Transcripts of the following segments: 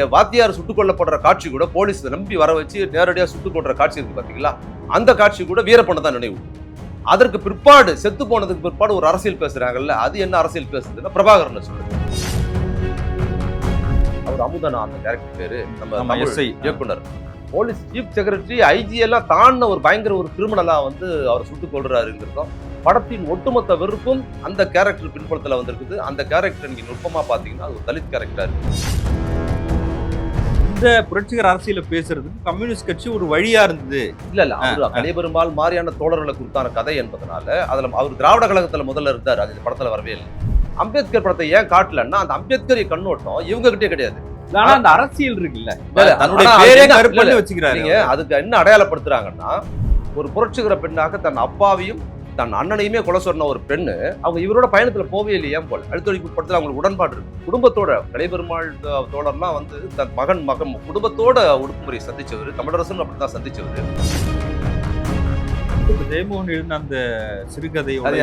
வாத்தியார் சுட்டுக் கொல்லப்படுற காட்சி கூட போலீஸ் நம்பி வர வச்சு நேரடியா சுட்டுக் கொன்ற காட்சி இருக்கு பாத்தீங்களா? அந்த காட்சி கூட வீரப்பனை தான் நினைவு. அதற்கு பிற்பாடு செத்து போனதுக்கு பிற்பாடு ஒரு அரசியல் பேசுறாங்கல்ல அது என்ன அரசியல் பேசுதுன்னா பிரபாகரன் சொல்லுது அவர் அமுதனா அந்த கேரக்டர் பேரு. நம்ம SI. இயக்குனர். போலீஸ் சீஃப் செக்ரட்டரி ஐஜி எல்லாம் தாண்டின ஒரு பயங்கர ஒரு கிரிமினலா வந்து அவர் சுட்டுக் கொள்றாருங்கிறதும் படத்தின் ஒட்டுமொத்த வெறுப்பும் அந்த கேரக்டர் பின்புலத்துல வந்திருக்குது. அந்த கேரக்டர் நீங்க நுட்பமா பாத்தீங்கன்னா அது ஒரு தலித் கேரக்டரா இருக்கு. இந்த புரட்சிகர அரசியல பேசுறதுக்கு கம்யூனிஸ்ட் கட்சி ஒரு வழியா இருந்தது. இல்ல இல்ல. அவரு கலைபெருமாள் மாதிரியான தோழர்களுக்கு உண்டான கதை என்பதனால அதுல அவர் திராவிட கழகத்துல முதல்ல இருந்தார். அது படத்துல வரவே இல்லை. அம்பேத்கர் படத்தை ஏன் காட்டலன்னா அந்த அம்பேத்கரிய கண்ணோட்டம் இவங்க கிட்டே கிடையாது ஆனா அந்த அரசியல் இருக்குல்ல. தன்னுடைய பேரே நீங்க அதுக்கு என்ன அடையாளப்படுத்துறாங்கன்னா ஒரு புரட்சிகர பெண்ணாக தன் அப்பாவையும் தன் அண்ணனையுமே கொலை சொன்ன ஒரு பெண்ணு அவங்க இவரோட பயணத்துல போவே இல்லையா போல. அழுத்தொழிப்பு படத்துல அவங்களுக்கு உடன்பாடு இருக்கு. குடும்பத்தோட கலைபெருமாள் தோழர்லாம் வந்து தன் மகன் மகன் குடும்பத்தோட ஒடுக்குமுறையை சந்திச்சவர் தமிழரசன் அப்படிதான் சந்திச்சவர். ஜெயமோகன் எழுதின அந்த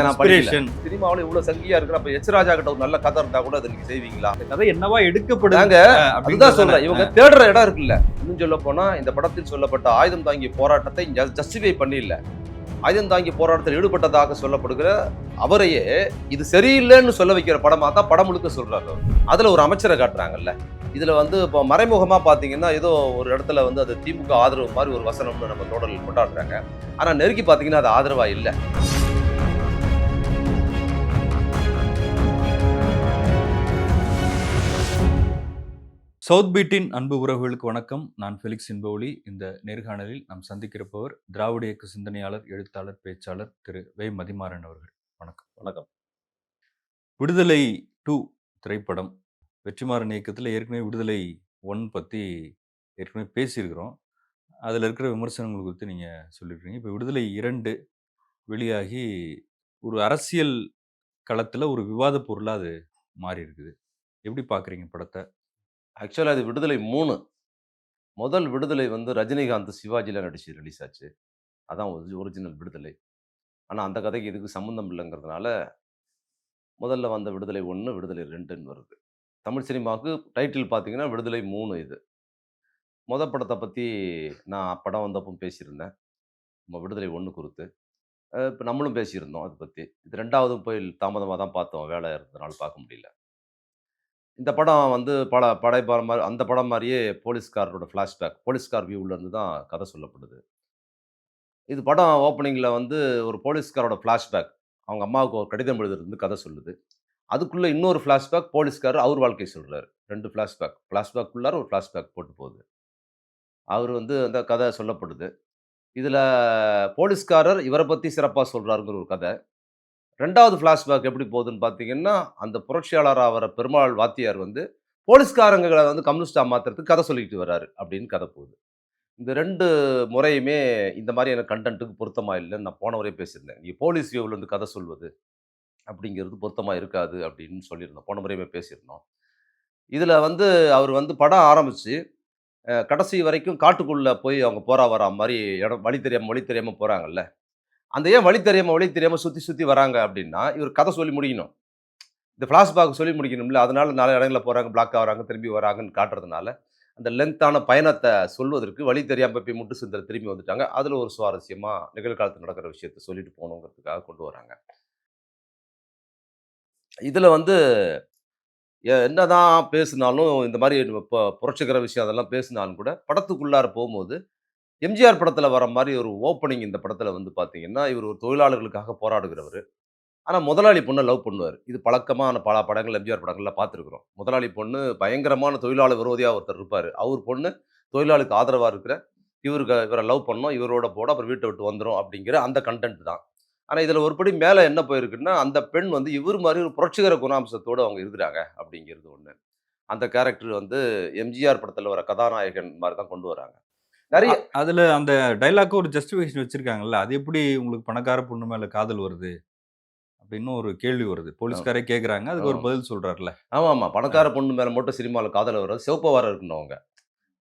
inspiration, சினிமாவில் இவ்வளவு சங்கியா இருக்கு. அப்ப எச் ராஜா கிட்ட ஒரு நல்ல கதை இருந்தா கூட அதை நீங்க செய்வீங்களா? அந்த கதை என்னவா எடுக்கப்படுது? நாங்க அப்படின்றத அதுதான் சொல்றேன். இவங்க தேடுற இடம் இருக்குல்ல. இன்னும் சொல்ல போனா இந்த படத்தில் சொல்லப்பட்ட ஆயுதம் தாங்கிய போராட்டத்தை ஜஸ்டிஃபை பண்ணி இல்ல ஆயுதம் போராட்டத்தில் ஈடுபட்டதாக சொல்லப்படுகிற அவரையே இது சரியில்லைன்னு சொல்ல வைக்கிற படமாக தான் படம் முழுக்க சொல்கிறாரு அதில் ஒரு அமைச்சரை காட்டுறாங்கல்ல. இதில் வந்து இப்போ மறைமுகமாக பார்த்தீங்கன்னா ஏதோ ஒரு இடத்துல வந்து அது திமுக ஆதரவு மாதிரி ஒரு வசனம்னு நம்ம தொடரில் கொண்டாடுறாங்க ஆனால் நெருக்கி பார்த்தீங்கன்னா அது ஆதரவாக இல்லை. சவுத் பீட்டின் அன்பு உறவுகளுக்கு வணக்கம். நான் ஃபெலிக்ஸ் இன்பவுலி இந்த நேர்காணலில் நாம் சந்திக்கிறப்பவர் திராவிட இயக்க சிந்தனையாளர் எழுத்தாளர் பேச்சாளர் திரு. வே. மதிமாறன் அவர்கள். வணக்கம். வணக்கம். விடுதலை டூ திரைப்படம். வெற்றிமாறன் இயக்கத்தில் ஏற்கனவே விடுதலை ஒன் பற்றி ஏற்கனவே பேசியிருக்கிறோம். அதில் இருக்கிற விமர்சனங்கள் குறித்து நீங்கள் சொல்லியிருக்கீங்க. இப்போ விடுதலை இரண்டு வெளியாகி ஒரு அரசியல் களத்தில் ஒரு விவாத பொருளாக அது மாறி இருக்குது எப்படி பார்க்குறீங்க படத்தை? ஆக்சுவலாக அது விடுதலை மூணு. முதல் விடுதலை வந்து ரஜினிகாந்த் சிவாஜியில் நடிச்சு ரிலீஸ் ஆச்சு. அதான் ஒரிஜினல் விடுதலை. ஆனால் அந்த கதைக்கு இதுக்கு சம்மந்தம் இல்லைங்கிறதுனால முதல்ல வந்த விடுதலை ஒன்று விடுதலை ரெண்டுன்னு வருது. தமிழ் சினிமாவுக்கு டைட்டில் பார்த்தீங்கன்னா விடுதலை மூணு இது. முத படத்தை பற்றி நான் படம் வந்தப்போ பேசியிருந்தேன். நம்ம விடுதலை ஒன்று குறித்து. இப்போ நம்மளும் பேசியிருந்தோம் அதை பற்றி இது ரெண்டாவது போய் தாமதமாக தான் பார்த்தோம் வேலை இருந்தனால பார்க்க முடியல. இந்த படம் வந்து பல படைப்பாளர் மாதிரி அந்த படம் மாதிரியே போலீஸ்காரரோட ஃப்ளாஷ்பேக். போலீஸ்கார் வியூவிலேருந்து தான் கதை சொல்லப்படுது. இது படம் ஓப்பனிங்கில் வந்து ஒரு போலீஸ்காரோட ஃப்ளாஷ்பேக். அவங்க அம்மாவுக்கு ஒரு கடிதம் எழுதுறது கதை சொல்லுது. அதுக்குள்ளே இன்னொரு ஃப்ளாஷ்பேக் போலீஸ்கார் அவர் வாழ்க்கை சொல்கிறார் ரெண்டு ஃப்ளாஷ்பேக். ஃப்ளாஷ்பேக்குள்ளார ஒரு ஃப்ளாஷ்பேக் போட்டு போகுது. அவர் வந்து அந்த கதை சொல்லப்படுது. இதில் போலீஸ்காரர் இவரை பற்றி சிறப்பாக சொல்கிறாருங்கிற ஒரு கதை. ரெண்டாவது ஃப்ளாஷ்பேக் எப்படி போகுதுன்னு பார்த்தீங்கன்னா அந்த புரட்சியாளராக ஆகிற பெருமாள் வாத்தியார் வந்து போலீஸ்காரங்களை வந்து கம்யூனிஸ்டாக மாற்றுறதுக்கு கதை சொல்லிக்கிட்டு வர்றாரு அப்படின்னு கதை போகுது. இந்த ரெண்டு முறையுமே இந்த மாதிரியான கண்டென்ட்டுக்கு பொருத்தமாக இல்லைன்னு நான் போன வரையும் பேசியிருந்தேன். நீ போலீஸ் வியூவில் வந்து கதை சொல்வது அப்படிங்கிறது பொருத்தமாக இருக்காது அப்படின்னு சொல்லியிருந்தோம். போன முறையுமே பேசியிருந்தோம். இதில் வந்து அவர் வந்து படம் ஆரம்பித்து கடைசி வரைக்கும் காட்டுக்குள்ளே போய் அவங்க போறா வரா மாதிரி இடம் வழி தெரியாமல் வழி தெரியாமல் போகிறாங்கல்ல அந்த ஏன் வழி தெரியாமல் வழி தெரியாமல் சுற்றி சுற்றி வராங்க அப்படின்னா இவர் கதை சொல்லி முடிக்கணும். இந்த ஃப்ளாஷ்பேக் சொல்லி முடிக்கணும்ல அதனால நாலு இடங்களில் போகிறாங்க பிளாக் ஆகிறாங்க திரும்பி வராங்கன்னு காட்டுறதுனால அந்த லென்த்தான பயணத்தை சொல்வதற்கு வழி தெரியாமல் போய் முட்டு சுந்தர திரும்பி வந்துட்டாங்க. அதில் ஒரு சுவாரஸ்யமாக நிகழ்காலத்தில் நடக்கிற விஷயத்த சொல்லிட்டு போகணுங்கிறதுக்காக கொண்டு வராங்க. இதில் வந்து என்ன என்னதான் பேசினாலும் இந்த மாதிரி இப்போ புரட்சிக்கிற விஷயம் அதெல்லாம் பேசினாலும் கூட படத்துக்குள்ளார போகும்போது எம்ஜிஆர் படத்தில் வர மாதிரி ஒரு ஓப்பனிங் இந்த படத்தில் வந்து பார்த்தீங்கன்னா இவர் ஒரு தொழிலாளர்களுக்காக போராடுகிறவர். ஆனால் முதலாளி பொண்ணை லவ் பண்ணுவார். இது பழக்கமான பல படங்கள் எம்ஜிஆர் படங்களில் பார்த்துருக்குறோம் முதலாளி பொண்ணு பயங்கரமான தொழிலாளர் விரோதியாக ஒருத்தர் இருப்பார். அவர் பொண்ணு தொழிலாளிக்கு ஆதரவாக இருக்கிற இவருக்கு இவரை லவ் பண்ணோம் இவரோட போட அப்புறம் வீட்டை விட்டு வந்துடும் அப்படிங்கிற அந்த கண்டென்ட் தான். ஆனால் இதில் ஒருபடி மேலே என்ன போயிருக்குன்னா அந்த பெண் வந்து இவர் மாதிரி ஒரு புரட்சிகர குணாம்சத்தோடு அவங்க இருக்கிறாங்க அப்படிங்கிறது ஒன்று அந்த கேரக்டர் வந்து எம்ஜிஆர் படத்தில் வர கதாநாயகன் மாதிரி தான் கொண்டு வராங்க. நிறைய அதுல அந்த டைலாக் ஒரு ஜஸ்டிஃபிகேஷன் வச்சிருக்காங்கல்ல அது எப்படி உங்களுக்கு பணக்கார பொண்ணு மேல காதல் வருது? அப்படின்னு ஒரு கேள்வி வருது. போலீஸ்காரே கேக்குறாங்க அதுக்கு ஒரு. பதில் சொல்றாருல ஆமாம். ஆமாம் பணக்கார பொண்ணு மேலே மட்டும் சினிமாவில் காதல் வர்றது சிவப்பவாரம் இருக்கணும் அவங்க.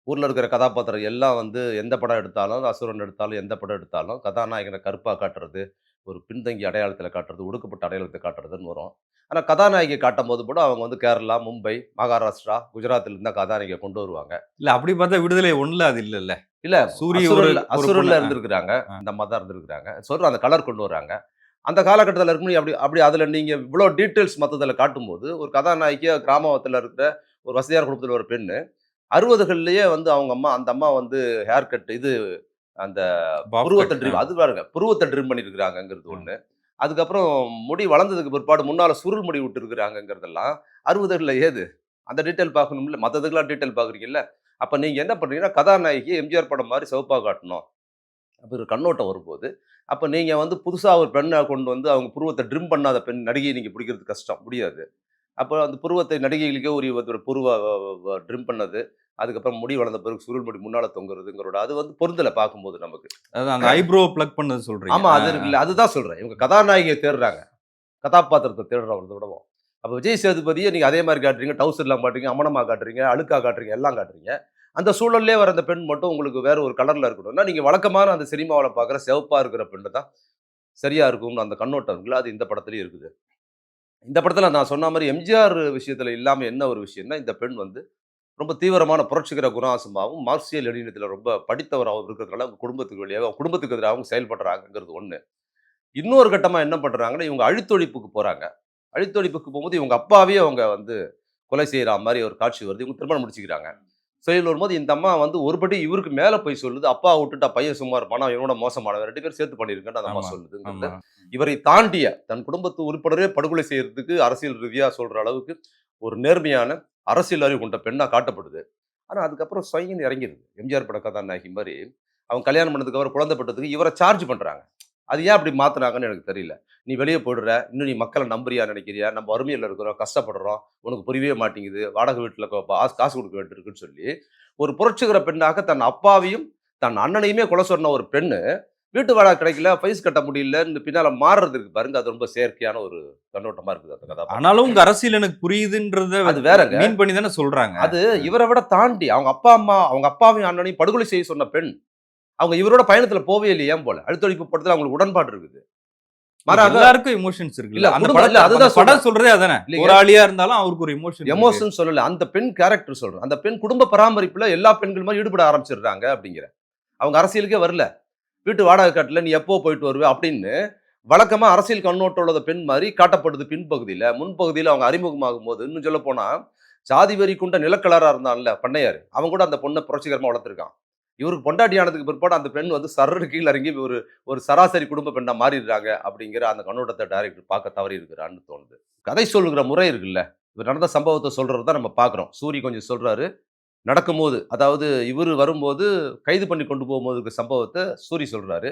ஊரில் இருக்கிற கதாபாத்திரம் எல்லாம் வந்து எந்த படம் எடுத்தாலும் அசுரன் எடுத்தாலும் எந்த படம் எடுத்தாலும் கதாநாயகனை கருப்பாக காட்டுறது ஒரு பின்தங்கி அடையாளத்தில் காட்டுறது ஒடுக்கப்பட்ட அடையாளத்தை காட்டுறதுன்னு வரும். ஆனா கதாநாயகியை காட்டும் போது கூட அவங்க வந்து கேரளா மும்பை மகாராஷ்டிரா குஜராத்ல இருந்தா கதாநாயகியை கொண்டு வருவாங்க இல்ல அப்படி பார்த்தா விடுதலை ஒண்ணுல அது இல்ல சூரிய ஒரு பொண்ணு. அசுரல்ல ஆ. இருந்திருக்கிறாங்க. இந்த மாதிரி தான் இருந்திருக்கிறாங்க சொல்ற அந்த கலர் கொண்டு வராங்க அந்த காலகட்டத்தில் இருக்கும்போது அப்படி அப்படி அதுல நீங்க இவ்வளோ டீட்டெயில்ஸ் மற்றதில் காட்டும்போது ஒரு கதாநாயகியா கிராமத்துல இருக்கிற ஒரு வசதியான குடும்பத்தில் ஒரு பெண்ணு அறுபதுகள்லயே வந்து அவங்க அம்மா அந்த அம்மா வந்து ஹேர் கட் இது அந்த புருவத்தை. ட்ரிம். அது பாருங்க புருவத்தை ட்ரிம் பண்ணியிருக்கிறாங்கங்கிறது ஒண்ணு அதுக்கப்புறம் முடி வளர்ந்ததுக்கு பிற்பாடு முன்னால் சுருள் முடி விட்டுருக்குறாங்கங்கிறதெல்லாம் அறுபதுகளில் ஏது? அந்த டீட்டெயில் பார்க்கணும்ல? மற்றதுக்கெல்லாம் டீட்டெயில் பார்க்குறீங்கல்ல? அப்போ நீங்கள் என்ன பண்ணுறீங்கன்னா கதாநாயகி எம்ஜிஆர் படம் மாதிரி சிவப்பாக காட்டணும். அப்படி ஒரு கண்ணோட்டம் வரும்போது அப்போ நீங்கள் வந்து புதுசாக ஒரு பெண்ணை கொண்டு வந்து அவங்க புருவத்தை ட்ரிம் பண்ணாத பெண் நடிகையை நீங்கள் பிடிக்கிறது கஷ்டம். முடியாது. அப்போ அந்த புருவத்தை நடிகைகளுக்கே ஒரு ஒரு புருவ ட்ரிம் பண்ணது. அதுக்கப்புறம் முடி வளர்ந்த பிறகு சுருள் முடி முன்னால் தொங்குறதுங்கிறோட அது வந்து பொருந்தலை பார்க்கும்போது நமக்கு. அதான் அந்த ஐப்ரோ பிளக் பண்ணது சொல்றீங்க. ஆமா அது இருக்குல்ல அதுதான் சொல்றேன். இவங்க கதாநாயகியை தேடுறாங்க. கதாபாத்திரத்தை தேடுறவங்க விடவும். அப்போ விஜய் சேதுபதியை நீங்க அதே மாதிரி காட்டுறீங்க டவுசர்லாம் காட்டுறீங்க அமனமா காட்டுறீங்க அழுக்கா காட்டுறீங்க எல்லாம் காட்டுறீங்க. அந்த சூழல்லே வர அந்த பெண் மட்டும் உங்களுக்கு வேற ஒரு கலர்ல இருக்கணும்னா நீங்க வழக்கமான அந்த சினிமாவில் பார்க்குற சிவப்பா இருக்கிற பெண்ணு தான் சரியா இருக்கும்னு அந்த கண்ணோட்டம் இருக்குல்ல அது இந்த படத்துலயும் இருக்குது. இந்த படத்துல நான் சொன்ன மாதிரி எம்ஜிஆர் விஷயத்துல இல்லாம என்ன ஒரு விஷயம்னா இந்த பெண் வந்து ரொம்ப தீவிரமான புரட்சிகர குணாசமாகவும் மார்க்சியல் எளினத்தில் ரொம்ப படித்தவராகவும் இருக்கிறதுனால அவங்க குடும்பத்துக்கு வெளியாக அவங்க குடும்பத்துக்கு எதிராகவும் செயல்படுறாங்கங்கிறது ஒன்று இன்னொரு கட்டமாக என்ன பண்ணுறாங்கன்னா இவங்க அழித்தொழிப்புக்கு போகிறாங்க அழித்தொழிப்புக்கு போகும்போது இவங்க அப்பாவே அவங்க வந்து கொலை செய்கிற மாதிரி ஒரு காட்சி வருது. இவங்க திருமணம் முடிச்சுக்கிறாங்க. செயல் வரும்போது இந்த அம்மா வந்து ஒருபடி இவருக்கு மேலே போய் சொல்லுது. அப்பா விட்டுட்டா பையன் சும்மா இருப்பானா. இவனோட மோசமானவன். ரெண்டு பேரும் சேர்த்து பண்ணியிருக்கேன் அந்த அம்மா சொல்லுதுங்கிறது. ஆமா. இவரை தாண்டிய தன் குடும்பத்து உறுப்பினரே படுகொலை செய்யறதுக்கு அரசியல் ரீதியாக சொல்ற அளவுக்கு ஒரு நேர்மையான அரசியல் அறிவு கொண்ட பெண்ணாக காட்டப்படுது. ஆனால் அதுக்கப்புறம் ஸ்வயங்கன்னு இறங்கிடுது எம்ஜிஆர் பட கதாநாயகி மாதிரி அவன் கல்யாணம் பண்ணதுக்கு அப்புறம் குழந்தை பெற்றதுக்கு இவரை சார்ஜ் பண்ணுறாங்க அது ஏன் அப்படி மாற்றினாங்கன்னு எனக்கு தெரியல. நீ வெளியே போயிடுற இன்னும் நீ மக்களை நம்புறியா நினைக்கிறியா? நம்ம வறுமையில் இருக்கிறோம் கஷ்டப்படுறோம் உனக்கு புரியவே மாட்டேங்குது வாடகை வீட்டில் காசு கொடுக்க வேண்டியிருக்குன்னு சொல்லி ஒரு புரட்சிகர பெண்ணாக தன் அப்பாவையும் தன் அண்ணனையுமே கொலை சொன்ன ஒரு பெண்ணு வீட்டு வாடகை கிடைக்கல பைஸ் கட்ட முடியலன்னு பின்னால மாறுறதுக்கு பாருங்க அது ரொம்ப செயற்கையான ஒரு கண்ணோட்டமா இருக்குது அந்த கதாபாத்திரம். ஆனாலும் உங்க அரசியல் எனக்கு புரியுதுன்றத அது வேறங்க. மீன் பண்ணி தானே சொல்றாங்க. அது இவரை விட தாண்டி அவங்க அப்பா அம்மா அவங்க அப்பாவையும் அண்ணனையும் படுகொலை செய்ய சொன்ன பெண் அவங்க இவரோட பயணத்துல போவே இல்லையே போல? அழுத்தொழிப்பு படத்துல அவங்களுக்கு உடன்பாடு இருக்குது. எல்லாருக்கும் எமோஷன்ஸ் இருக்கு இல்ல, அந்த இல்ல, அதுதான் படம் சொல்றதே அதானே. ஒரு ஆளியா இருந்தாலும் அவருக்கு ஒரு எமோஷன் எமோஷன் சொல்லல. அந்த பெண் கேரக்டர் சொல்றேன். அந்த பெண் குடும்ப பராமரிப்புல எல்லா பெண்கள் மாதிரி ஈடுபட ஆரம்பிச்சிடுறாங்க அப்படிங்கிற. அவங்க அரசியலுக்கே வரல. வீட்டு வாடகை காட்டில் நீ எப்போ போயிட்டு வருவே அப்படின்னு வழக்கமாக அரசியல் கண்ணோட்டம் உள்ள பெண் மாதிரி காட்டப்படுது பின்பகுதியில். முன்பகுதியில் அவங்க அறிமுகமாகும் போது இன்னும் சொல்ல போனால் ஜாதி வரி கொண்ட நிலக்கலராக இருந்தான்ல பண்ணையார். அவன் கூட அந்த பொண்ணை புரட்சிகரமாக வளர்த்துருக்கான். இவருக்கு பொண்டாட்டியானதுக்கு பிற்பாடு அந்த பெண் வந்து சர்ரு கீழே இறங்கி ஒரு ஒரு சராசரி குடும்ப பெண்ணாக மாறிடுறாங்க அப்படிங்கிற அந்த கண்ணோட்டத்தை டைரக்டர் பார்க்க தவறி இருக்கிறான்னு தோணுது. கதை சொல்லுகிற முறை இருக்குல்ல. இவர் நடந்த சம்பவத்தை சொல்கிறது தான் நம்ம பார்க்குறோம். சூரி கொஞ்சம் சொல்கிறாரு நடக்கும்போது அதாவது இவர் வரும்போது கைது பண்ணி கொண்டு போகும்போது இருக்கிற சம்பவத்தை சூரி சொல்கிறாரு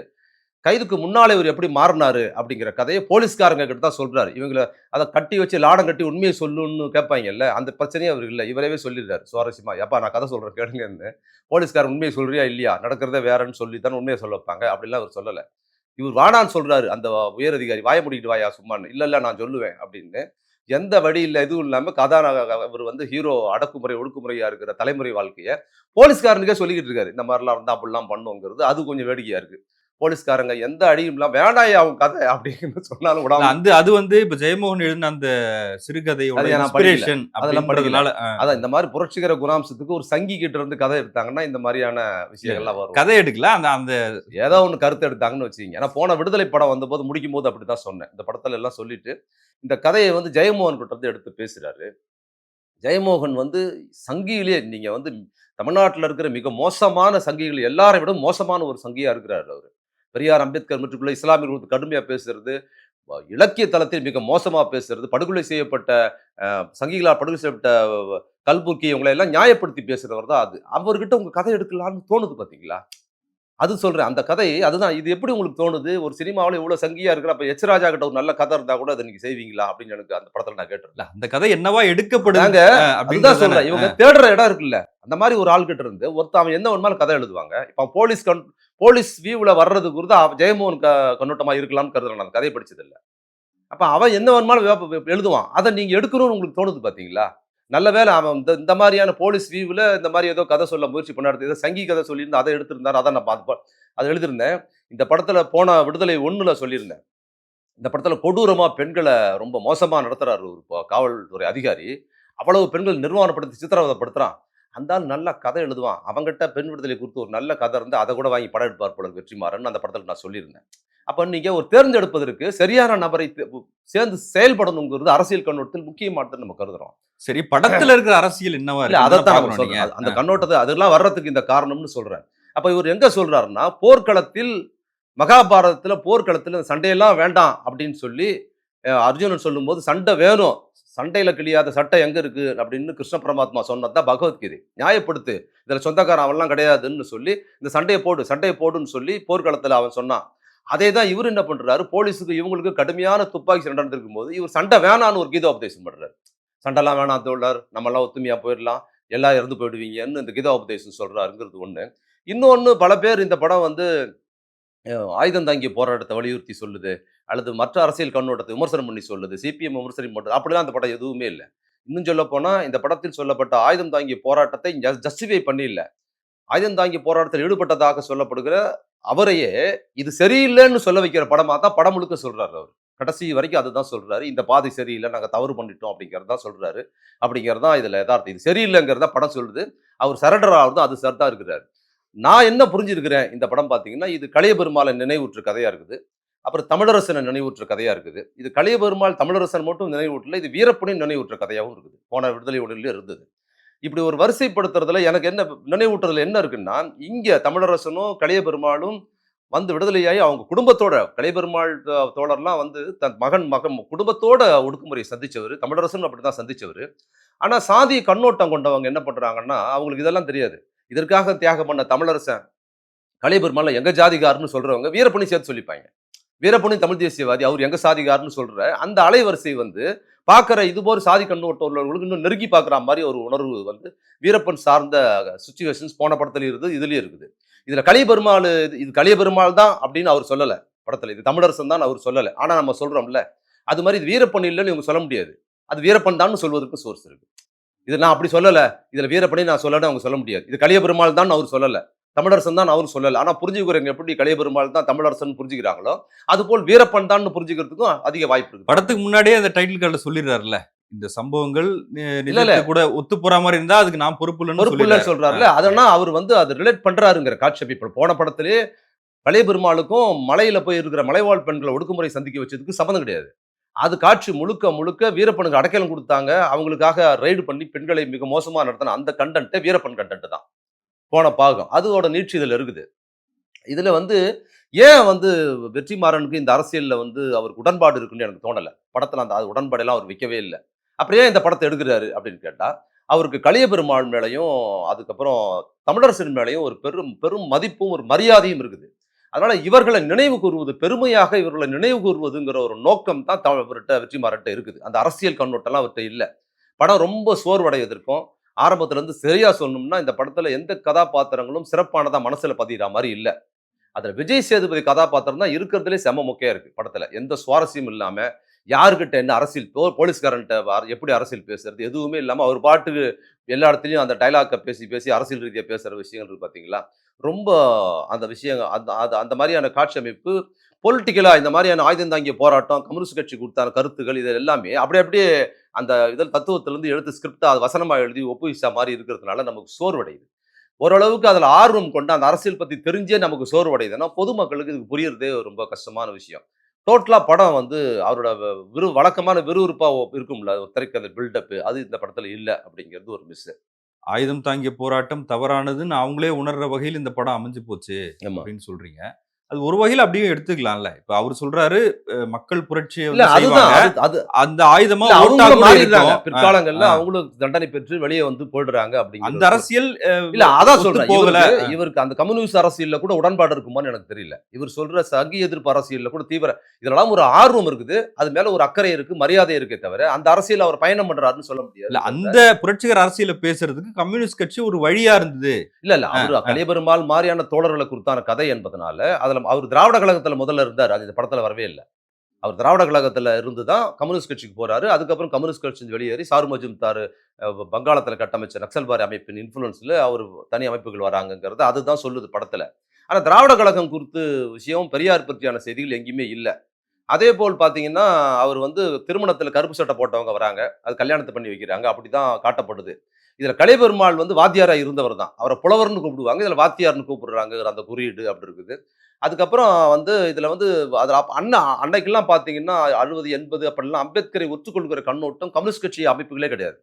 கைதுக்கு முன்னாலே இவர் எப்படி மாறினாரு அப்படிங்கிற கதையை போலீஸ்காரங்க கிட்ட தான் சொல்கிறாரு இவங்கள அதை கட்டி வச்சு லாடம் கட்டி உண்மையை சொல்லுன்னு கேட்பாங்கல்ல அந்த பிரச்சனையே அவர் இல்லை. இவரவே சொல்லிடுறாரு சுவாரஸ்யமாக எப்பா நான் கதை சொல்கிறேன் கேளுங்கன்னு. போலீஸ்காரன் உண்மையை சொல்கிறியா இல்லையா? நடக்கிறதே வேறன்னு சொல்லி தானே உண்மையை சொல்ல வைப்பாங்க. அப்படிலாம் அவர் சொல்லலை. இவர் வாடான்னு சொல்கிறாரு அந்த உயர் அதிகாரி வாய முடிக்கிட்டு வாயா சும்மான்னு. இல்லை இல்லை நான் சொல்லுவேன். அப்படின்னு எந்த வழியில் எதுவும் இல்லாம கதாநாயக அவர் வந்து ஹீரோ அடக்குமுறை ஒடுக்குமுறையாக இருக்கிற தலைமுறை வாழ்க்கைய போலீஸ்காரனுக்கே சொல்லிக்கிட்டு இருக்காரு. இந்த மாதிரிலாம் இருந்தால் அப்படிலாம் பண்ணுங்கிறது. அது கொஞ்சம் வேடிக்கையா இருக்கு. போலீஸ்காரங்க எந்த அடியும் இல்லாம வேணாயா அவங்க கதை அப்படின்னு சொன்னாலும் விடாம அந்த அது வந்து இப்ப ஜெயமோகன் எழுதின அந்த சிறுகதையோட அதெல்லாம் ஆ, அதான் இந்த மாதிரி புரட்சிகர குணாம்சத்துக்கு ஒரு சங்கி கிட்ட இருந்து கதை எடுத்தாங்கன்னா இந்த மாதிரியான விஷயங்கள்லாம் வரும். கதை எடுக்கல அந்த அந்த ஏதோ ஒன்று கருத்து எடுத்தாங்கன்னு வச்சுக்கிங்க. ஏன்னா போன விடுதலை படம் வந்தபோது முடிக்கும் போது அப்படி தான் சொன்னேன். இந்த படத்துல எல்லாம் சொல்லிட்டு இந்த கதையை வந்து ஜெயமோகன் கிட்ட இருந்து எடுத்து பேசுறாரு. ஜெயமோகன் வந்து சங்கியிலே நீங்க வந்து தமிழ்நாட்டில் இருக்கிற மிக மோசமான சங்கிகள் எல்லாரை விட மோசமான ஒரு சங்கியா இருக்கிறாரு அவர். பெரியார் அம்பேத்கர் மற்றும் இஸ்லாமியர் குறித்து கடுமையா பேசுறது இலக்கிய தளத்தில் மிக மோசமா பேசுறது படுகொலை செய்யப்பட்ட சங்கிகளால் படுகொலை செய்யப்பட்ட கல்புர்க்கி இவங்களை எல்லாம் நியாயப்படுத்தி பேசுறவர் தான் அது. அவர்கிட்ட உங்க கதை எடுக்கலாம்னு தோணுது பாத்தீங்களா? அது சொல்றேன். அந்த கதை அதுதான். இது எப்படி உங்களுக்கு தோணுது? ஒரு சினிமாவில் இவ்வளவு சங்கியா இருக்கிற அப்ப எச் ராஜா கிட்ட ஒரு நல்ல கதை இருந்தா கூட அதை நீங்க செய்வீங்களா? அப்படின்னு எனக்கு அந்த படத்துல நான் கேட்டிருந்தேன் இல்ல, அந்த கதை என்னவா அப்படின்றது சொல்றேன். தானே. இவங்க தேடுற இடம் இருக்குல்ல. அந்த மாதிரி ஒரு ஆள் கிட்ட இருந்து ஒருத்தன் அவன் என்ன வேணுமாலும் கதை எழுதுவாங்க. இப்ப போலீஸ் கண் போலீஸ் வியூவில் வர்றது குறித்து ஜெயமோகன் க கண்ணோட்டமா இருக்கலாம்னு கருதுறேன் நான். கதையை படிச்சது இல்ல. அப்ப அவன் என்ன வேணுமாலும் எழுதுவான். அதை நீங்க எடுக்கணும்னு உங்களுக்கு தோணுது பாத்தீங்களா? நல்ல வேலை அவன் இந்த இந்த மாதிரியான போலீஸ் வியூவில் இந்த மாதிரி ஏதோ கதை சொல்ல முயற்சி பண்ணாரு ஏதோ சங்கி கதை சொல்லியிருந்தா அதை எடுத்திருந்தார். அதான் நான் பார்த்து அதை எழுதியிருந்தேன். இந்த படத்தில் போன விடுதலை ஒன்றில் சொல்லியிருந்தேன். இந்த படத்தில் கொடூரமாக பெண்களை ரொம்ப மோசமாக நடத்துகிறார் ஒரு காவல்துறை அதிகாரி. அவ்வளவு பெண்கள் நிர்வாணப்படுத்தி சித்திரவதைப்படுத்துகிறான் அந்தால் நல்லா கதை எழுதுவான். அவங்ககிட்ட பெண் விடுதலை குறித்து ஒரு நல்ல கதை இருந்து அதை கூட வாங்கி படம் எடுப்பார் போல வெற்றிமாறன். அந்த படத்தில் நான் சொல்லியிருந்தேன். அப்போ நீங்கள் ஒரு தேர்ந்தெடுப்பதற்கு சரியான நபரை சேர்ந்து செயல்படணுங்கிறது அரசியல் கண்ணோட்டத்தில் முக்கியமானது நம்ம கருதுகிறோம் சரி படத்துல இருக்கிற அரசியல் என்னவா இல்ல அதைத்தான் அந்த கண்ணோட்டத்தை அதெல்லாம் வர்றதுக்கு இந்த காரணம்னு சொல்றேன். அப்ப இவர் எங்க சொல்றாருன்னா போர்க்களத்தில் மகாபாரதத்துல போர்க்களத்தில் சண்டையெல்லாம் வேண்டாம் அப்படின்னு சொல்லி அர்ஜுனன் சொல்லும்போது சண்டை வேணும். சண்டையில கிழியாத சட்டை எங்க இருக்கு? அப்படின்னு கிருஷ்ண பரமாத்மா சொன்னதுதான் பகவத்கீதை நியாயப்படுத்து. இதுல சொந்தக்காரன் அவன்லாம் கிடையாதுன்னு சொல்லி இந்த சண்டையை போடு சண்டையை போடுன்னு சொல்லி போர்க்களத்துல அவன் சொன்னான். அதே தான் இவர் என்ன பண்றாரு? போலீஸுக்கு இவங்களுக்கு கடுமையான துப்பாக்கி சண்டை நடந்திருக்கும் போது இவர் சண்டை வேணான்னு ஒரு கீதோபதேசம் பண்றாரு. சண்டைலாம் வேணாம் தோழர் நம்மெல்லாம் ஒத்துமையாக போயிடலாம் எல்லாம் இறந்து போயிடுவீங்கன்னு இந்த கீதா உபதேசம் சொல்கிறாருங்கிறது ஒன்று இன்னொன்று பல பேர் இந்த படம் வந்து ஆயுதம் தாங்கிய போராட்டத்தை வலியுறுத்தி சொல்லுது அல்லது மற்ற அரசியல் கண்ணோட்டத்தை விமர்சனம் பண்ணி சொல்லுது சிபிஎம் விமர்சனம் பண்ணுறது அப்படிலாம் அந்த படம் எதுவுமே இல்லை. இன்னும் சொல்ல போனால் இந்த படத்தில் சொல்லப்பட்ட ஆயுதம் தாங்கிய போராட்டத்தை ஜஸ்டிஃபை பண்ணி ஆயுதம் தாங்கி போராட்டத்தில் ஈடுபட்டதாக சொல்லப்படுகிற அவரையே இது சரியில்லைன்னு சொல்ல வைக்கிற படமாக தான் படம் முழுக்க சொல்கிறார் அவர். கடைசி வரைக்கும் அதுதான் சொல்றாரு. இந்த பாதை சரியில்லை நாங்கள் தவறு பண்ணிட்டோம் சொல்கிறாரு சொல்றாரு. தான் இதில் யதார்த்தம். இது சரியில்லைங்கிறத படம் சொல்லுது. அவர் சரண்டர் அது சரிதான் இருக்கிறார். நான் என்ன புரிஞ்சிருக்கிறேன் இந்த படம் பார்த்தீங்கன்னா இது கலைய பெருமாளை நினைவூற்று கதையா இருக்குது. அப்புறம் தமிழரசனை நினைவூற்ற கதையா இருக்குது. இது கலைய பெருமாள் தமிழரசன் மட்டும் நினைவூற்றல இது வீரப்பனின் நினைவூற்ற கதையாகவும் இருக்குது. போன விடுதலை உடலில் இருந்தது. இப்படி ஒரு வரிசைப்படுத்துறதுல எனக்கு என்ன நினைவூட்டுறதுல என்ன இருக்குன்னா இங்கே தமிழரசனும் கலைய பெருமாளும் வந்து விடுதலையாகி அவங்க குடும்பத்தோட கலைபெருமாள் தோழர்லாம் வந்து தன் மகன் மகன் குடும்பத்தோட ஒடுக்குமுறையை சந்திச்சவர் தமிழரசன் அப்படிதான் சந்திச்சவர். ஆனா சாதி கண்ணோட்டம் கொண்டவங்க என்ன பண்றாங்கன்னா அவங்களுக்கு இதெல்லாம் தெரியாது. இதற்காக தியாகம் பண்ண தமிழரசன் கலைபெருமாள் எங்கள் எங்க சொல்கிறவங்க சொல்றவங்க வீரப்பணி சேர்த்து சொல்லிப்பாங்க. வீரப்பணி தமிழ் தேசியவாதி அவர் எங்க சாதிகாருன்னு சொல்ற அந்த அலைவரிசை வந்து பார்க்குற இதுபோல் சாதி கண்ணோட்டம் உள்ளவர்களுக்கு இன்னும் நெருங்கி பார்க்குற மாதிரி ஒரு உணர்வு வந்து வீரப்பன் சார்ந்த சுச்சுவேஷன்ஸ் போன படத்துலயும் இருக்குது இதுலேயும் இருக்குது. இதுல கலியபெருமாள் இது- இது தான் அப்படின்னு அவர் சொல்லலை படத்துல. இது தமிழரசன் தான் அவர் சொல்லலை. ஆனா நம்ம சொல்றோம்ல அது மாதிரி இது வீரப்பன் இல்லைன்னு இவங்க சொல்ல முடியாது. அது வீரப்பன் தான் சொல்வதற்கு சோர்ஸ் இருக்கு. இது நான் அப்படி சொல்லலை இதில் வீரப்பனி நான் சொல்லணும்னு அவங்க சொல்ல முடியாது. இது கலியபெருமாள் தான் அவர் சொல்லலை தமிழரசன் தான் அவரும் சொல்லலை. ஆனால் புரிஞ்சுக்கிறவங்க எப்படி கலியபெருமாள் தான் தமிழரசன் புரிஞ்சுக்கிறாங்களோ அதுபோல் வீரப்பன் தான் புரிஞ்சுக்கிறதுக்கும் அதிக வாய்ப்பு இருக்கு. படத்துக்கு முன்னாடியே அந்த டைட்டில் கார்டில் சொல்லிடுறாருல்ல இந்த சம்பவங்கள் கூட ஒத்து போற மாதிரி இருந்தா அதுக்கு நான் பொறுப்பு இல்லைன்னு. சொல்றாருல அதனா அவர் வந்து அது ரிலேட் பண்றாருங்கிற காட்சி அமைப்பு போன படத்திலே பழைய பெருமாளுக்கும் மலையில போய் இருக்கிற மலைவாழ் பெண்களை ஒடுக்குமுறை சந்திக்க வச்சதுக்கு சம்மந்தம் கிடையாது. அது காட்சி முழுக்க முழுக்க வீரப்பனுக்கு அடைக்கலம் கொடுத்தாங்க. அவங்களுக்காக ரைடு பண்ணி பெண்களை மிக மோசமா நடத்தின அந்த கண்டென்ட்டே வீரப்பன் கண்டென்ட் தான். போன பாகம். அதோட நீட்சி இதுல இருக்குது. இதுல வந்து ஏன் வந்து வெற்றிமாறனுக்கு இந்த அரசியல்ல வந்து அவருக்கு உடன்பாடு இருக்குன்னு எனக்கு தோணல. படத்துல அந்த அது உடன்பாடெல்லாம் அவர் வைக்கவே இல்லை. அப்படியே இந்த படத்தை எடுக்கிறாரு அப்படின்னு கேட்டால் அவருக்கு களிய பெருமாள் மேலையும் அதுக்கப்புறம் தமிழரசன் மேலையும் ஒரு பெரும் பெரும் மதிப்பும் ஒரு மரியாதையும் இருக்குது. அதனால இவர்களை நினைவு கூறுவது பெருமையாக இவர்களை நினைவு கூறுவதுங்கிற ஒரு நோக்கம் தான் த- வெற்றிமாறட்ட இருக்குது. அந்த அரசியல் கண்ணோட்டம்லாம் அவர்கிட்ட இல்லை. படம் ரொம்ப சோர்வடைவதற்கும் ஆரம்பத்துலேருந்து இருந்து சொல்லணும்னா இந்த படத்தில் எந்த கதாபாத்திரங்களும் சிறப்பானதாக மனசில் பதிகிற மாதிரி இல்லை. அதில் விஜய் சேதுபதி கதாபாத்திரம் தான் இருக்கிறதுலே செம முக்கியம் இருக்குது படத்தில். எந்த சுவாரஸ்யமும் இல்லாமல் யாருக்கிட்ட என்ன அரசியல் போ- போலீஸ்காரன்ட்ட எப்படி அரசியல் பேசுறது? எதுவுமே இல்லாமல் அவர் பாட்டுக்கு எல்லா இடத்துலையும் அந்த டைலாக்கை பேசி பேசி அரசியல் ரீதியாக பேசுகிற விஷயங்கள் இருக்கு பார்த்தீங்களா ரொம்ப அந்த விஷயங்கள் அந்த அது அந்த மாதிரியான காட்சி அமைப்பு பொலிட்டிக்கலாக இந்த மாதிரியான ஆயுதம் தாங்கிய போராட்டம் கம்யூனிஸ்ட் கட்சி கொடுத்தான கருத்துக்கள் இது எல்லாமே அப்படியே அப்படியே அந்த இதில் தத்துவத்திலேருந்து எடுத்து ஸ்கிரிப்டாக அது வசனமாக எழுதி ஒப்புவிச்சா மாதிரி இருக்கிறதுனால நமக்கு சோர்வடையுது. ஓரளவுக்கு அதில் ஆர்வம் கொண்டு அந்த அரசியல் பற்றி தெரிஞ்சே நமக்கு சோர்வடையுதுன்னா பொதுமக்களுக்கு இது புரியறதே ரொம்ப கஷ்டமான விஷயம். டோட்டலா படம் வந்து அவரோட விறு வழக்கமான விறுவிறுப்பா இருக்கும்ல. ஒரு திரைக்கதை பில்டப் அது இந்த படத்துல இல்ல அப்படிங்கிறது ஒரு மிஸ் ஆயுதம் தாங்கிய போராட்டம் தவறானதுன்னு அவங்களே உணர்ற வகையில் இந்த படம் அமைஞ்சு போச்சு அப்படின்னு சொல்றீங்க. அது ஒரு வகையில் அப்படியே எடுத்துக்கலாம்ல. இப்ப அவர் சொல்றாரு மக்கள் அது அந்த ஆயுதமா. பிற்காலங்கள்ல. அவங்களும் தண்டனை பெற்று வெளியே வந்து போயிடுறாங்க அந்த அப்படிங்கிற அரசியல் இல்ல அதான் சொல்றேன். போகல. இவருக்கு அந்த கம்யூனிஸ்ட் அரசியல்ல கூட உடன்பாடு இருக்குமான்னு எனக்கு தெரியல. இவர் சொல்ற சகி எதிர்ப்பு அரசியல்ல கூட தீவிர இதெல்லாம் ஒரு ஆர்வம் இருக்குது. அது மேல ஒரு அக்கறை இருக்கு மரியாதை இருக்கே தவிர அந்த அரசியல் அவர் பயணம் பண்றாருன்னு சொல்ல முடியாது. இல்ல அந்த புரட்சிகர அரசியல பேசுறதுக்கு கம்யூனிஸ்ட் கட்சி ஒரு வழியா இருந்தது. இல்ல இல்ல அவரு கலியபெருமாள் மாதிரியான தோழர்களை குறித்தான கதை என்பதனால அதுல அவர் திராவிட கழகத்தில் முதல்ல இருந்தார். அது இந்த படத்தில் வரவே இல்லை. அவர் திராவிட கழகத்தில் இருந்து தான் கம்யூனிஸ்ட் கட்சிக்கு போகிறாரு அதுக்கப்புறம் கம்யூனிஸ்ட் கட்சி வெளியேறி சாரு மஜும்தார் பங்காளத்தில் கட்டமைச்ச நக்சல்பாரி அமைப்பின் இன்ஃபுளுன்ஸ்ல அவர் தனி அமைப்புகள் வராங்கங்கிறது அதுதான் சொல்லுது படத்தில். ஆனால் திராவிட கழகம் குறித்து விஷயம் பெரியார் பற்றியான செய்திகள் எங்கேயுமே இல்லை. அதே போல் பார்த்தீங்கன்னா அவர் வந்து திருமணத்தில் கருப்பு சட்டை போட்டவங்க வராங்க. அது கல்யாணத்தை பண்ணி வைக்கிறாங்க. அப்படி தான் காட்டப்படுது. இதில் கலைபெருமாள் வந்து வாத்தியாராக இருந்தவர் தான். அவரை புலவர்னு கூப்பிடுவாங்க. இதில் வாத்தியார்னு கூப்பிடுறாங்க அந்த குறியீடு அப்படி இருக்குது. அதுக்கப்புறம் வந்து இதில் வந்து அதில் அண்ணா அன்னைக்கெல்லாம் பார்த்தீங்கன்னா அறுபது எண்பது அப்படிலாம் அம்பேத்கரை ஒற்றுக்கொள்கிற கண்ணோட்டம் கம்யூனிஸ்ட் கட்சி அமைப்புகளே கிடையாது.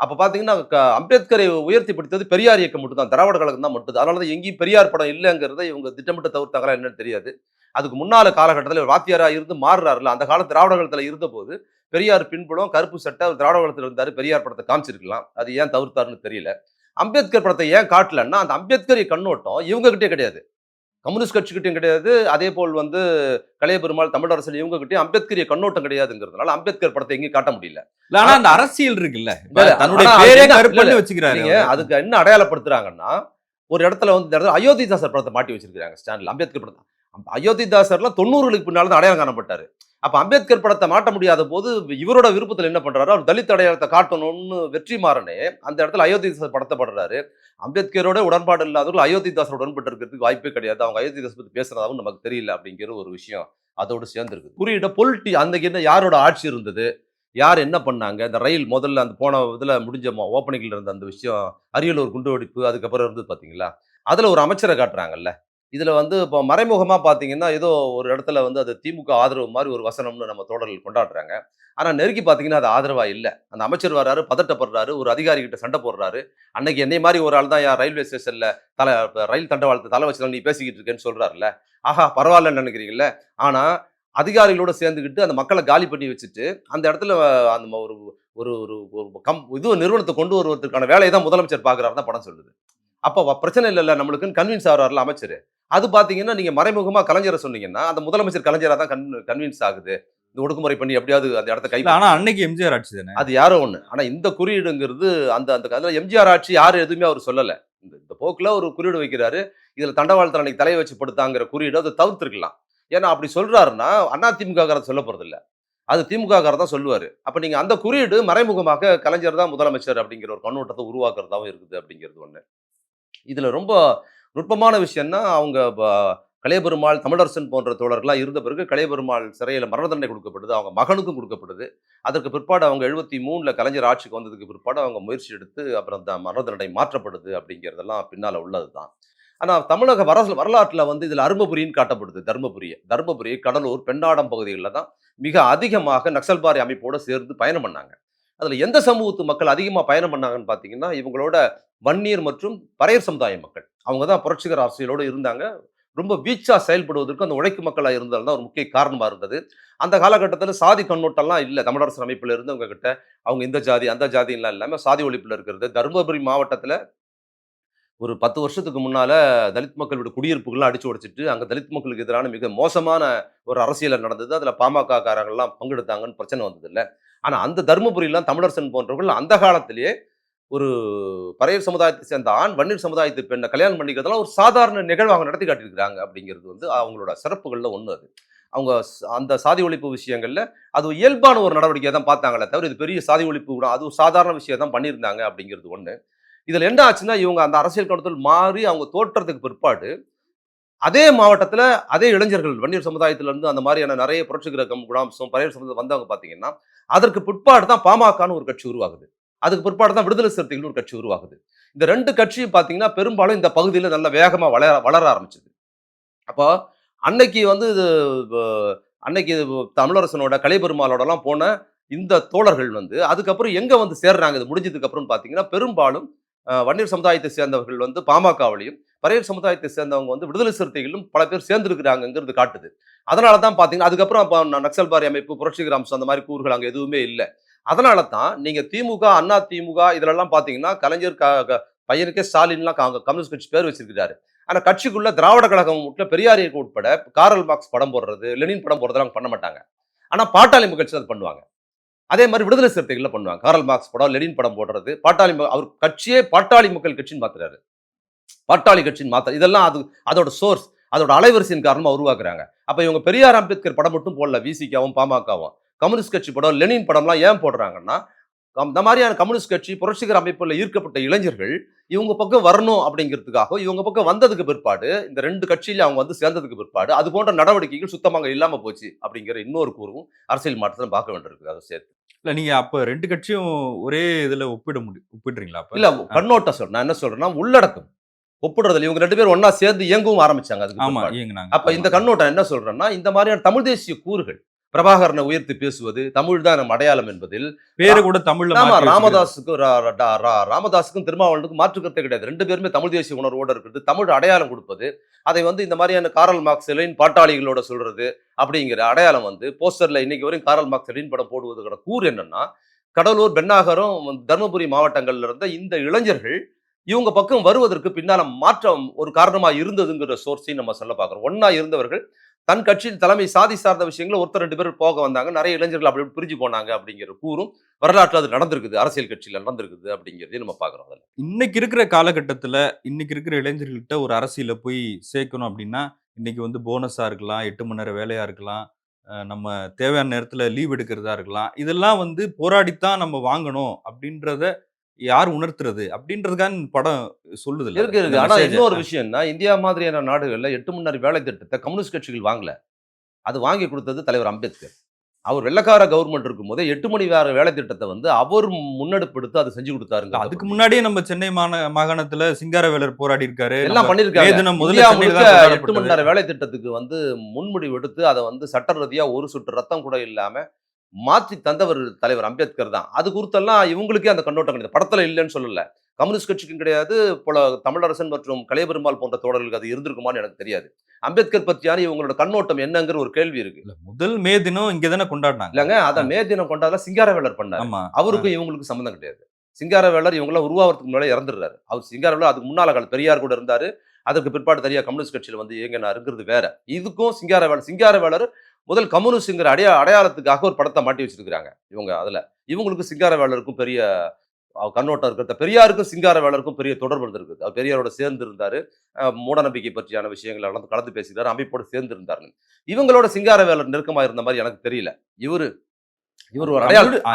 அப்போ பார்த்தீங்கன்னா க- அம்பேத்கரை உயர்த்தி பிடித்தது பெரியார் இயக்கம் மட்டும் தான் திராவிட கழகம் தான் மட்டும். அதனால தான் எங்கேயும் பெரியார் படம் இல்லைங்கிறத இவங்க திட்டமிட்ட தவிர்த்தாங்களா என்னன்னு தெரியாது. அதுக்கு முன்னால காலகட்டத்தில் வாத்தியாராக இருந்து மாறுறாருல அந்த கால திராவிட கழகத்தில் இருந்தபோது பெரியார் பின்புலம் கருப்பு சட்டை திராவிட கழகத்தில் இருந்தாரு பெரியார் படத்தை காமிச்சிருக்கலாம். அது ஏன் தவிர்த்தாருன்னு தெரியல. அம்பேத்கர் படத்தை ஏன் காட்டலன்னா அந்த அம்பேத்கர் கண்ணோட்டம் இவங்க கிட்டே கிடையாது. கம்யூனிஸ்ட் கட்சிக்கிட்டையும் கிடையாது. அதே போல் வந்து கலைய பெருமாள் தமிழரசன் இவங்க கிட்டயும் அம்பேத்கரிய கண்ணோட்டம் கிடையாதுங்கிறதுனால அம்பேத்கர் படத்தை எங்கேயும் காட்ட முடியல. ஆனா அந்த அரசியல் இருக்குல்ல. தன்னுடைய. அதுக்கு என்ன அடையாளப்படுத்துறாங்கன்னா ஒரு இடத்துல வந்து இந்த இடத்துல அயோத்திதாசர் படத்தை மாட்டி வச்சிருக்காங்க ஸ்டாண்ட்ல அம்பேத்கர் படத்தை. அயோத்திதாசர்லாம் தொண்ணூறுகளுக்கு பின்னால தான் அடையாளம் காணப்பட்டாரு. அப்போ அம்பேத்கர் படத்தை மாட்ட முடியாத போது இவரோட விருப்பத்தில் என்ன பண்ணுறாரு அவர் தலித் அடையாளத்தை காட்டணும்னு வெற்றிமாறனே அந்த இடத்துல அயோத்திதாசர் படத்தை படுறாரு. அம்பேத்கரோட உடன்பாடு இல்லாதவர்கள் அயோத்திதாசர் உடன்பட்டு இருக்கிறதுக்கு வாய்ப்பே கிடையாது. அவங்க அயோத்திதாஸ் பற்றி பேசுறதாவும் நமக்கு தெரியல அப்படிங்கிற ஒரு விஷயம் அதோடு சேர்ந்துருக்கு. குறியீட பொலிட்டி அன்னைக்கு என்ன யாரோட ஆட்சி இருந்தது? யார் என்ன பண்ணாங்க? இந்த ரயில் முதல்ல அந்த போன இதில் முடிஞ்ச ஓப்பனிங்கில் இருந்த அந்த விஷயம் அரியலூர் குண்டுவெடிப்பு அதுக்கப்புறம் இருந்தது பார்த்தீங்களா அதில் ஒரு அமைச்சரை காட்டுறாங்கல்ல. இதில் வந்து இப்போ மறைமுகமாக பார்த்தீங்கன்னா ஏதோ ஒரு இடத்துல வந்து அது திமுக ஆதரவு மாதிரி ஒரு வசனம்னு நம்ம தோழர்கள் கொண்டாடுறாங்க. ஆனால் நெருக்கி பார்த்தீங்கன்னா அது ஆதரவாக இல்லை. அந்த அமைச்சர் வர்றாரு பதட்டப்படுறாரு ஒரு அதிகாரிகிட்ட சண்டை போடுறாரு. அன்னைக்கு என்னை மாதிரி ஒரு ஆள் தான் யார் ரயில்வே ஸ்டேஷனில் தலை ரயில் தண்டவாளத்தை தலை வச்சு நீ பேசிக்கிட்டு இருக்கேன்னு சொல்கிறாருல்ல ஆஹா பரவாயில்லன்னு நினைக்கிறீங்கல்ல ஆனால் அதிகாரிகளோட சேர்ந்துக்கிட்டு அந்த மக்களை காலி பண்ணி வச்சுட்டு அந்த இடத்துல அந்த ம- ஒரு ஒரு ஒரு ஒரு கம் இது நிறுவனத்தை கொண்டு வருவதற்கான வேலையை தான் முதலமைச்சர் பார்க்குறாரு தான் படம் சொல்லுது. அப்போ பிரச்சனை இல்லைல்ல நம்மளுக்குன்னு கன்வின்ஸ் ஆகிறாருல அமைச்சர். அது பார்த்தீங்கன்னா நீங்கள் மறைமுகமாக கலைஞரை சொன்னீங்கன்னா அந்த முதலமைச்சர் கலைஞராக தான் கன் கன்வின்ஸ் ஆகுது. இந்த ஒடுக்குமுறை பண்ணி எப்படியாவது அந்த இடத்த கை இல்ல, ஆனா அன்னைக்கு எம்ஜிஆர் ஆட்சி தானே? அது யாரோ ஒண்ணு. ஆனா இந்த குறியீடுங்கிறது அந்த அந்த அதில் எம்ஜிஆர் ஆட்சி யாரும் எதுவுமே அவர் சொல்லல. இந்த இந்த போக்குல ஒரு குறியீடு வைக்கிறாரு. இதுல தண்டவாளத்தில் அன்னைக்கு தலையை வச்சு படுத்தாங்கிற குறியீடு அதை தவிர்த்திருக்கலாம். ஏன்னா அப்படி சொல்றாருன்னா அண்ணா திமுக சொல்ல போறது இல்ல அது திமுக தான் சொல்லுவாரு. அப்ப நீங்க அந்த குறியீடு மறைமுகமாக கலைஞர் தான் முதலமைச்சர் அப்படிங்கிற ஒரு கண்ணோட்டத்தை உருவாக்குறதாவும் இருக்குது அப்படிங்கிறது ஒண்ணு. இதில் ரொம்ப நுட்பமான விஷயம்னா அவங்க ப- கலையபெருமாள் தமிழரசன் போன்ற தோழர்களாக இருந்த பிறகு கலையபெருமாள் சிறையில் மரண தண்டனை கொடுக்கப்படுது அவங்க மகனுக்கும் கொடுக்கப்படுது. அதற்கு பிற்பாடு அவங்க எழுபத்தி மூணில் கலைஞர் ஆட்சிக்கு வந்ததுக்கு பிற்பாடு அவங்க முயற்சி எடுத்து அப்புறம் அந்த மரண தண்டனை மாற்றப்படுது அப்படிங்கிறதெல்லாம் பின்னால் உள்ளது தான் ஆனால் தமிழக வர வரலாற்றில் வந்து இதில் அரும்பபுரின்னு காட்டப்படுது தருமபுரி தருமபுரி கடலூர் பெண்ணாடம் பகுதிகளில் தான் மிக அதிகமாக நக்சல்பாரி அமைப்போடு சேர்ந்து பயணம் பண்ணாங்க. அதில் எந்த சமூகத்து மக்கள் அதிகமாக பயணம் பண்ணாங்கன்னு பார்த்தீங்கன்னா இவங்களோட வன்னியர் மற்றும் பறையர் சமுதாய மக்கள். அவங்க தான் புரட்சிகர அரசியலோடு இருந்தாங்க. ரொம்ப வீச்சாக செயல்படுவதற்கு அந்த உழைக்கும் மக்களாக இருந்தால் தான் ஒரு முக்கிய காரணமாக இருந்தது. அந்த காலகட்டத்தில் சாதி கண்ணோட்டம்லாம் இல்லை. தமிழரசு அமைப்பில் இருந்தவங்க கிட்ட அவங்க இந்த ஜாதி அந்த ஜாதிலாம் இல்லாமல் சாதி ஒழிப்பில் இருக்கிறது. தருமபுரி மாவட்டத்தில் ஒரு பத்து வருஷத்துக்கு முன்னால தலித் மக்களோட குடியிருப்புகள்லாம் அடிச்சு உடைச்சிட்டு அங்கே தலித் மக்களுக்கு எதிரான மிக மோசமான ஒரு அரசியல் நடந்தது. அதில் பாமக காரங்கள்லாம் பங்கெடுத்தாங்கன்னு பிரச்சனை வந்தது இல்லை ஆனால் அந்த தருமபுரியெலாம் தமிழரசன் போன்றவர்கள் அந்த காலத்திலேயே ஒரு பறையர் சமுதாயத்தை சேர்ந்த ஆண் வன்னியர் சமுதாயத்து பெண்ணை கல்யாணம் பண்ணிக்கிறதெல்லாம் ஒரு சாதாரண நிகழ்வாக நடத்தி காட்டியிருக்கிறாங்க அப்படிங்கிறது வந்து அவங்களோட சிறப்புகளில் ஒன்று அது. அவங்க அந்த சாதி ஒழிப்பு விஷயங்களில் அது இயல்பான ஒரு நடவடிக்கையை தான் பார்த்தாங்களே தவிர இது பெரிய சாதி ஒழிப்பு கூட அது ஒரு சாதாரண விஷயம் தான் பண்ணியிருந்தாங்க அப்படிங்கிறது ஒன்று இதில் என்ன ஆச்சுன்னா இவங்க அந்த அரசியல் கணத்தில் மாறி அவங்க தோற்றத்துக்கு பிற்பாடு அதே மாவட்டத்தில் அதே இளைஞர்கள் வன்னியர் சமுதாயத்திலேருந்து அந்த மாதிரியான நிறைய புரட்சிகர கம் குணாம்சம் பழைய சமுதாயம் வந்தவங்க பார்த்தீங்கன்னா அதற்கு பிற்பாடு தான் பாமகன்னு ஒரு கட்சி உருவாகுது. அதுக்கு பிற்பாடு தான் விடுதலை சிறுத்தைகள் ஒரு கட்சி உருவாகுது. இந்த ரெண்டு கட்சியும் பார்த்தீங்கன்னா பெரும்பாலும் இந்த பகுதியில் நல்ல வேகமாக வளர வளர ஆரம்பிச்சது. அப்போ அன்னைக்கு வந்து இது அன்னைக்கு தமிழரசனோட கலைபெருமாளோடலாம் போன இந்த தோழர்கள் வந்து அதுக்கப்புறம் எங்கே வந்து சேர்றாங்க இது முடிஞ்சதுக்கப்புறம் பார்த்தீங்கன்னா பெரும்பாலும் வன்னியர் சமுதாயத்தை சேர்ந்தவர்கள் வந்து பாமகவிலையும் பறையர் சமுதாயத்தை சேர்ந்தவங்க வந்து விடுதலை சிறுத்தைகளும் பல பேர் சேர்ந்துருக்கிறாங்கிறது காட்டுது. அதனால தான் பார்த்தீங்கன்னா அதுக்கப்புறம் அப்போ நக்சல்பாரி அமைப்பு புரட்சிகராம்சம் அந்த மாதிரி கூறுகள் அங்கே எதுவுமே இல்லை. அதனால தான் நீங்கள் திமுக அண்ணா திமுக இதிலெல்லாம் பார்த்தீங்கன்னா கலைஞர் க- க- பையனுக்கே ஸ்டாலின்லாம் கா- கம்யூனிஸ்ட் கட்சி பேர் வச்சிருக்கிறாரு. ஆனால் கட்சிக்குள்ள திராவிட கழகம் உட்பட பெரியார் இயக்கம் உட்பட காரல் மார்க்ஸ் படம் போடுறது லெனின் படம் போடுறதெல்லாம் பண்ண மாட்டாங்க. ஆனால் பாட்டாளி கட்சி அதை பண்ணுவாங்க. அதே மாதிரி விடுதலை சிறுத்தைகளில் பண்ணுவாங்க. காரல் மார்க்ஸ் படம் லெனின் படம் போடுறது பாட்டாளி அவர் கட்சியே பாட்டாளி மக்கள் கட்சின்னு மாத்துறாரு. பாட்டாளி கட்சின்னு மாத்த இதெல்லாம் அது அதோட சோர்ஸ் அதோட அலைவரிசையின் காரணமாக உருவாக்குறாங்க. அப்போ இவங்க பெரியார் அம்பேத்கர் படம் மட்டும் போடல விசிக்காவும் பாமகவும். கம்யூனிஸ்ட் கட்சி படம் லெனின் படம்லாம் ஏன் போடுறாங்கன்னா இந்த மாதிரியான கம்யூனிஸ்ட் கட்சி புரட்சிகர அமைப்புல ஈர்க்கப்பட்ட இளைஞர்கள் இவங்க பக்கம் வரணும் அப்படிங்கிறதுக்காக இவங்க பக்கம் வந்ததுக்கு பிற்பாடு இந்த ரெண்டு கட்சியில அவங்க வந்து சேர்ந்ததுக்கு பிற்பாடு அது போன்ற நடவடிக்கைகள் சுத்தமாக இல்லாம போச்சு அப்படிங்கிற இன்னொரு கூறும் அரசியல் மாற்றத்தை பார்க்க வேண்டியிருக்கு அதை சேர்த்து. இல்ல நீங்க அப்ப ரெண்டு கட்சியும் ஒரே இதுல ஒப்பிட முடியும் ஒப்பிடுறீங்களா அப்ப? இல்ல கண்ணோட்டம் சொல்றேன் நான் என்ன சொல்றேன்னா உள்ளடக்கம். ஒப்பிடுறதுல இவங்க ரெண்டு பேரும் ஒண்ணா சேர்ந்து இயங்கவும் ஆரம்பிச்சாங்க அதுக்கு அப்ப இந்த கண்ணோட்டம் என்ன சொல்றேன்னா இந்த மாதிரியான தமிழ் தேசிய கூறுகள் பிரபாகரனை உயர்த்தி பேசுவது தமிழ் தான் நம்ம அடையாளம் என்பதில் பேரை கூட தமிழ்ல. ராமதாஸுக்கும் ராமதாஸுக்கும் திருமாவளவனுக்கும் மாற்று கருத்தே கிடையாது. ரெண்டு பேருமே தமிழ் தேசிய உணர்வோட இருக்கிறது. தமிழ் அடையாளம் கொடுப்பது. அதை வந்து இந்த மாதிரியான காரல் மார்க்ஸ் லெனின் பாட்டாளிகளோட சொல்றது அப்படிங்கிற அடையாளம் வந்து போஸ்டர்ல இன்னைக்கு வரையும் காரல் மார்க்ஸ் லெனின் படம் போடுவதோட கூறு என்னன்னா கடலூர் பெண்ணாகரம் தருமபுரி மாவட்டங்கள்ல இருந்த இந்த இளைஞர்கள் இவங்க பக்கம் வருவதற்கு பின்னால மாற்றம் ஒரு காரணமா இருந்ததுங்கிற சோர்ஸையும் நம்ம சொல்ல பார்க்கிறோம். ஒண்ணா இருந்தவர்கள் தன் கட்சியில் தலைமை சாதி சார்ந்த விஷயங்களை ஒருத்தர் ரெண்டு பேர் போக வந்தாங்க. நிறைய இளைஞர்கள் அப்படி பிரிஞ்சு போனாங்க அப்படிங்கிற கூறும் வரலாற்றில் அது நடந்திருக்குது. அரசியல் கட்சியில் நடந்திருக்குது அப்படிங்கிறதையும் நம்ம பார்க்குறோம் அதில். இன்னைக்கு இருக்கிற காலகட்டத்தில் இன்னைக்கு இருக்கிற இளைஞர்கள்கிட்ட ஒரு அரசியலில் போய் சேர்க்கணும் அப்படின்னா இன்னைக்கு வந்து போனஸாக இருக்கலாம் எட்டு மணி நேரம் வேலையாக இருக்கலாம் நம்ம தேவையான நேரத்தில் லீவ் எடுக்கிறதா இருக்கலாம் இதெல்லாம் வந்து போராடித்தான் நம்ம வாங்கணும் அப்படின்றத யார் உணர்த்துறது? அப்படின்றதுக்கான படம் சொல்லுது இருக்கு இருக்கு. ஆனா இன்னொரு விஷயம்னா இந்தியா மாதிரியான நாடுகள்ல எட்டு நேரம் வேலை திட்டத்தை கம்யூனிஸ்ட் கட்சிகள் வாங்கல. அது வாங்கி கொடுத்தது தலைவர் அம்பேத்கர். அவர் வெள்ளக்கார கவர்மெண்ட் இருக்கும் போதே எட்டு மணி வேற வேலை திட்டத்தை வந்து அவர் முன்னெடுப்பெடுத்து அதை செஞ்சு கொடுத்தாருங்க. அதுக்கு முன்னாடியே நம்ம சென்னை மாகாணத்துல சிங்காரவேலர் போராடி இருக்காரு எல்லாம் தான் எட்டு மணி. நேர வேலை திட்டத்துக்கு வந்து முன்முடிவு எடுத்து அதை வந்து சட்ட ரீதியா ஒரு சுற்று ரத்தம் கூட இல்லாம மாற்றி தந்தவர் தலைவர் அம்பேத்கர் தான். அது குறித்தெல்லாம் இவங்களுக்கே அந்த கண்ணோட்டம் கிடையாது. படத்துல இல்லைன்னு சொல்லல. கம்யூனிஸ்ட் கட்சிக்கும் கிடையாது போல தமிழரசன் மற்றும் கலைபெருமாள் போன்ற தோழர்களுக்கு அது இருந்திருக்குமான்னு எனக்கு தெரியாது. அம்பேத்கர் பற்றியான இவங்களோட கண்ணோட்டம் என்னங்கிற ஒரு கேள்வி இருக்கு. இல்ல, முதல் மே தினம் இங்க தானே கொண்டாடினாங்க. இல்லங்க அத மே தினம் கொண்டாடல சிங்காரவேலர் பண்ணாரு. அவருக்கும் இவங்களுக்கும் சம்மந்தம் கிடையாது. சிங்காரவேலர் இவங்களாம் உருவாகிறதுக்கு முன்னாலே இறந்துடுறாரு. அவர் சிங்காரவேலர் அதுக்கு முன்னால கால பெரியார் கூட இருந்தாரு. அதற்கு பிற்பாடு தனியா கம்யூனிஸ்ட் கட்சியில வந்து இயங்கினாருங்கிறது வேற. இதுக்கும் சிங்காரவேலர் சிங்காரவேலர் முதல் கம்யூனிஸ்ட்ங்கிற அடையா அடையாளத்துக்காக ஒரு படத்தை மாட்டி வச்சிருக்கிறாங்க இவங்க அதில். இவங்களுக்கு சிங்காரவேலருக்கும் பெரிய கண்ணோட்டம் இருக்கிறத பெரியாருக்கும் சிங்கார வேலருக்கும் பெரிய தொடர்பு இருக்குது அவர் பெரியாரோட சேர்ந்து இருந்தார் அஹ், மூடநம்பிக்கை பற்றியான விஷயங்களை கலந்து கலந்து பேசுகிறார் அமைப்போட சேர்ந்து இருந்தார் இவங்களோட சிங்காரவேலர் நெருக்கமாக இருந்த மாதிரி எனக்கு தெரியல. இவரு இவர் ஒரு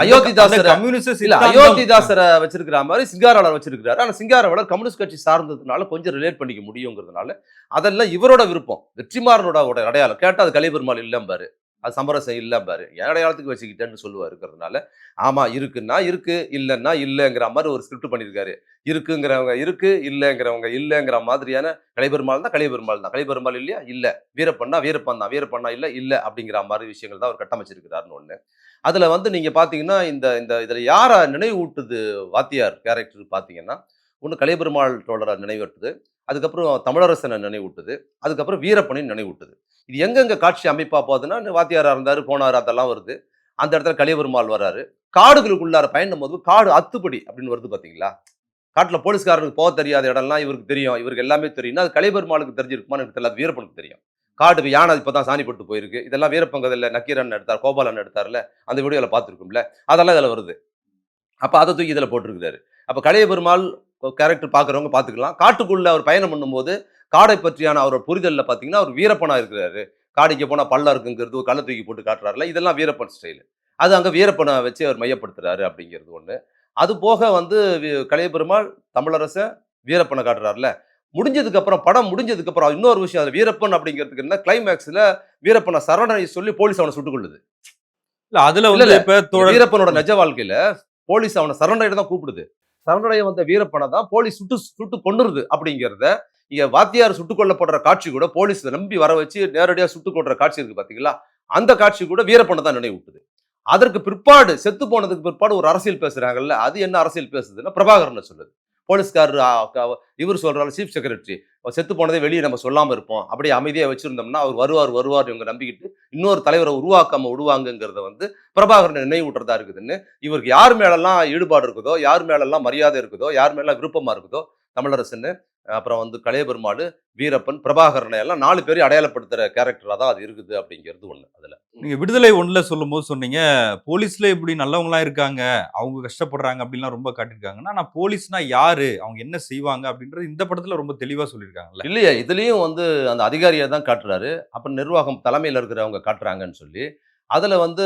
அயோத்திதாசர் கம்யூனிஸ்ட் இல்ல அயோத்திதாசரை வச்சிருக்கிற மாதிரி சிங்காரவேலர் வச்சிருக்கிறாரு. ஆனா சிங்காரவேலர் கம்யூனிஸ்ட் கட்சி சார்ந்ததுனால கொஞ்சம் ரிலேட் பண்ணிக்க முடியுங்கிறதுனால அதெல்லாம் இவரோட விருப்பம். வெற்றிமாறனோட அடையாளம். கேட்டா அது கலிபெருமாள் இல்லம்பாரு. அது சமரசம் இல்லை பாரு அடையாளத்துக்கு வச்சுக்கிட்டேன்னு சொல்லுவார் இருக்கிறதுனால ஆமா இருக்குன்னா இருக்கு இல்லைன்னா இல்லைங்கிற மாதிரி ஒரு ஸ்கிரிப்ட் பண்ணியிருக்காரு. இருக்குங்கிறவங்க இருக்கு இல்லைங்கிறவங்க இல்லைங்கிற மாதிரியான கலைபெருமாள் தான் கலைபெருமாள் தான். கலைபெருமாள் இல்லையா? இல்லை. வீரப்பண்ணா வீரப்பன் தான். வீரப்பண்ணா இல்லை இல்லை அப்படிங்கிற மாதிரி விஷயங்கள் தான் அவர் கட்டமைச்சிருக்கிறாருன்னு ஒன்று அதில் வந்து நீங்கள் பார்த்தீங்கன்னா இந்த இந்த இதில் யாரை நினைவூட்டுது வாத்தியார் கேரக்டர் பார்த்தீங்கன்னா ஒன்று கலைபெருமாள் தோழரை நினைவூட்டுது. அதுக்கப்புறம் தமிழரசனை நினைவூட்டுது. அதுக்கப்புறம் வீரப்பனின் நினைவூட்டுது. இது எங்கெங்க காட்சி அமைப்பா போகுதுன்னா வாத்தியாராக இருந்தார் போனார் அதெல்லாம் வருது. அந்த இடத்துல கலியபெருமாள் வராரு காடுகளுக்குள்ளார பயணம் போது காடு அத்துப்படி அப்படின்னு வருது பார்த்தீங்களா காட்டில் போலீஸ்காரனுக்கு போக தெரியாத இடம்லாம் இவருக்கு தெரியும். இவருக்கு எல்லாமே தெரியும்னா அது கலிபெருமாளுக்கு தெரிஞ்சிருக்குமான்னு எனக்கு தெரியல. வீரப்பனுக்கு தெரியும். காடு இப்ப யானை இப்பதான் சாணி போட்டு போயிருக்கு. இதெல்லாம் வீரப்பங்கதில் நக்கீரன் எடுத்தார் கோபாலன் எடுத்தார்ல அந்த வீடியோவில் பார்த்துருக்கும்ல. அதெல்லாம் இதில் வருது. அப்போ அதை தூக்கி இதில் போட்டிருக்கிறாரு. அப்போ கலைய பெருமாள் கேரக்டர் பார்க்குறவங்க பார்த்துக்கலாம். காட்டுக்குள்ளே அவர் பயணம் பண்ணும்போது காடை பற்றியான அவரோட புரிதல்ல பாத்தீங்கன்னா அவர் வீரப்பனா இருக்கிறாரு. காடிக்கு போனா பள்ளம் இருக்குங்கிறது ஒரு கள்ள தூக்கி போட்டு காட்டுறாருல இதெல்லாம் வீரப்பன் ஸ்டைல் அது அங்க வீரப்பனை வச்சு அவர் மையப்படுத்துறாரு அப்படிங்கிறது ஒண்ணு. அது போக வந்து வி- கலைய பெருமாள் தமிழரசன் வீரப்பனை காட்டுறாருல முடிஞ்சதுக்கு அப்புறம் படம் முடிஞ்சதுக்கு அப்புறம் இன்னொரு விஷயம் அது வீரப்பன் அப்படிங்கிறதுக்கு என்ன கிளைமேக்ஸ்ல வீரப்பனை சரணை சொல்லி போலீஸ் அவனை சுட்டுக் கொள்ளுது இல்ல அதுல இல்ல. இப்ப வீரப்பனோட நிஜ வாழ்க்கையில போலீஸ் அவனை சரணடைய தான் கூப்பிடுது. சரணடைய வந்த வீரப்பனை தான் போலீஸ் சுட்டு சுட்டு கொண்டுருது அப்படிங்கிறத இங்க வாத்தியார் சுட்டுக் கொல்லப்படுற காட்சி கூட போலீஸ் நம்பி வர வச்சு நேரடியாக சுட்டுக் கொள்ற காட்சி இருக்கு பாத்தீங்களா? அந்த காட்சி கூட வீரப்பனை தான் நினைவூட்டுது அதற்கு பிற்பாடு செத்து போனதுக்கு பிற்பாடு ஒரு அரசியல் பேசுறாங்கல்ல அது என்ன அரசியல் பேசுதுன்னா பிரபாகரன் சொல்லுது. போலீஸ்காரர் இவர் சொல்றாரு சீஃப் செக்ரட்டரி செத்து போனதை வெளியே நம்ம சொல்லாமல் இருப்போம். அப்படியே அமைதியாக வச்சிருந்தோம்னா அவர் வருவார் வருவார் இவங்க நம்பிக்கிட்டு இன்னொரு தலைவரை உருவாக்காம விடுவாங்கங்கிறத வந்து பிரபாகரன் நினைவூட்டுறதா இருக்குதுன்னு இவருக்கு யார் மேலெல்லாம் ஈடுபாடு இருக்குதோ யார் மேலெல்லாம் மரியாதை இருக்குதோ யார் மேலெல்லாம் விருப்பமா இருக்குதோ தமிழரசுன்னு அப்புறம் வந்து கலையபெருமாள் வீரப்பன் பிரபாகரனை எல்லாம் நாலு பேரையும் அடையாளப்படுத்துற கேரக்டரா தான் அது இருக்குது அப்படிங்கிறது ஒண்ணு அதுல. நீங்க விடுதலை ஒண்ணுல சொல்லும் போது சொன்னீங்க போலீஸ்ல இப்படி நல்லவங்களா இருக்காங்க அவங்க கஷ்டப்படுறாங்க அப்படின்லாம் ரொம்ப காட்டியிருக்காங்கன்னா ஆனா போலீஸ்னா யாரு? அவங்க என்ன செய்வாங்க? அப்படின்றது இந்த படத்துல ரொம்ப தெளிவா சொல்லியிருக்காங்கல்ல. இல்லையா இதுலயும் வந்து அந்த அதிகாரியை தான் காட்டுறாரு. அப்புறம் நிர்வாகம் தலைமையில இருக்கிறவங்க காட்டுறாங்கன்னு சொல்லி அதுல வந்து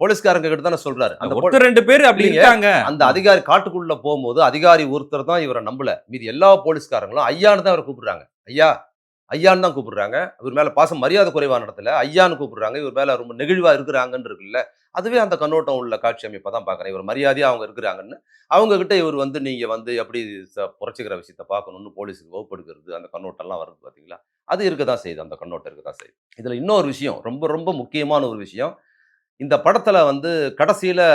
போலீஸ்காரங்க கிட்ட தானே சொல்றாரு. அந்த ரெண்டு பேர் அப்படி. இருக்காங்க. அந்த அதிகாரி காட்டுக்குள்ள போகும்போது அதிகாரி ஒருத்தர் தான் இவரை நம்பல. மீதி எல்லா போலீஸ்காரங்களும் ஐயான்னு தான் இவரை கூப்பிடுறாங்க. ஐயா ஐயான்னு தான் கூப்பிடுறாங்க. இவர் மேல பாசம் மரியாதை குறைவான இடத்துல ஐயான்னு கூப்பிடுறாங்க. இவர் மேல ரொம்ப நெகிழ்வா இருக்கிறாங்கன்னு இருக்குல்ல. அதுவே அந்த கண்ணோட்டம் உள்ள காட்சி அமைப்பை தான் பார்க்குறேன். இவர் மரியாதையா அவங்க இருக்கிறாங்கன்னு. அவங்க கிட்ட இவர் வந்து நீங்க வந்து எப்படி புரட்சிக்கிற விஷயத்தை பார்க்கணும்னு போலீஸுக்கு வகுப்படுகிறது அந்த கண்ணோட்டம்லாம் வருது பாத்தீங்களா அது இருக்க தான் செய்யுது. அந்த கண்ணோட்டம் இருக்க தான் செய்யுது. இதில் இன்னொரு விஷயம் ரொம்ப ரொம்ப முக்கியமான ஒரு விஷயம். இந்த படத்தில் வந்து கடைசியில்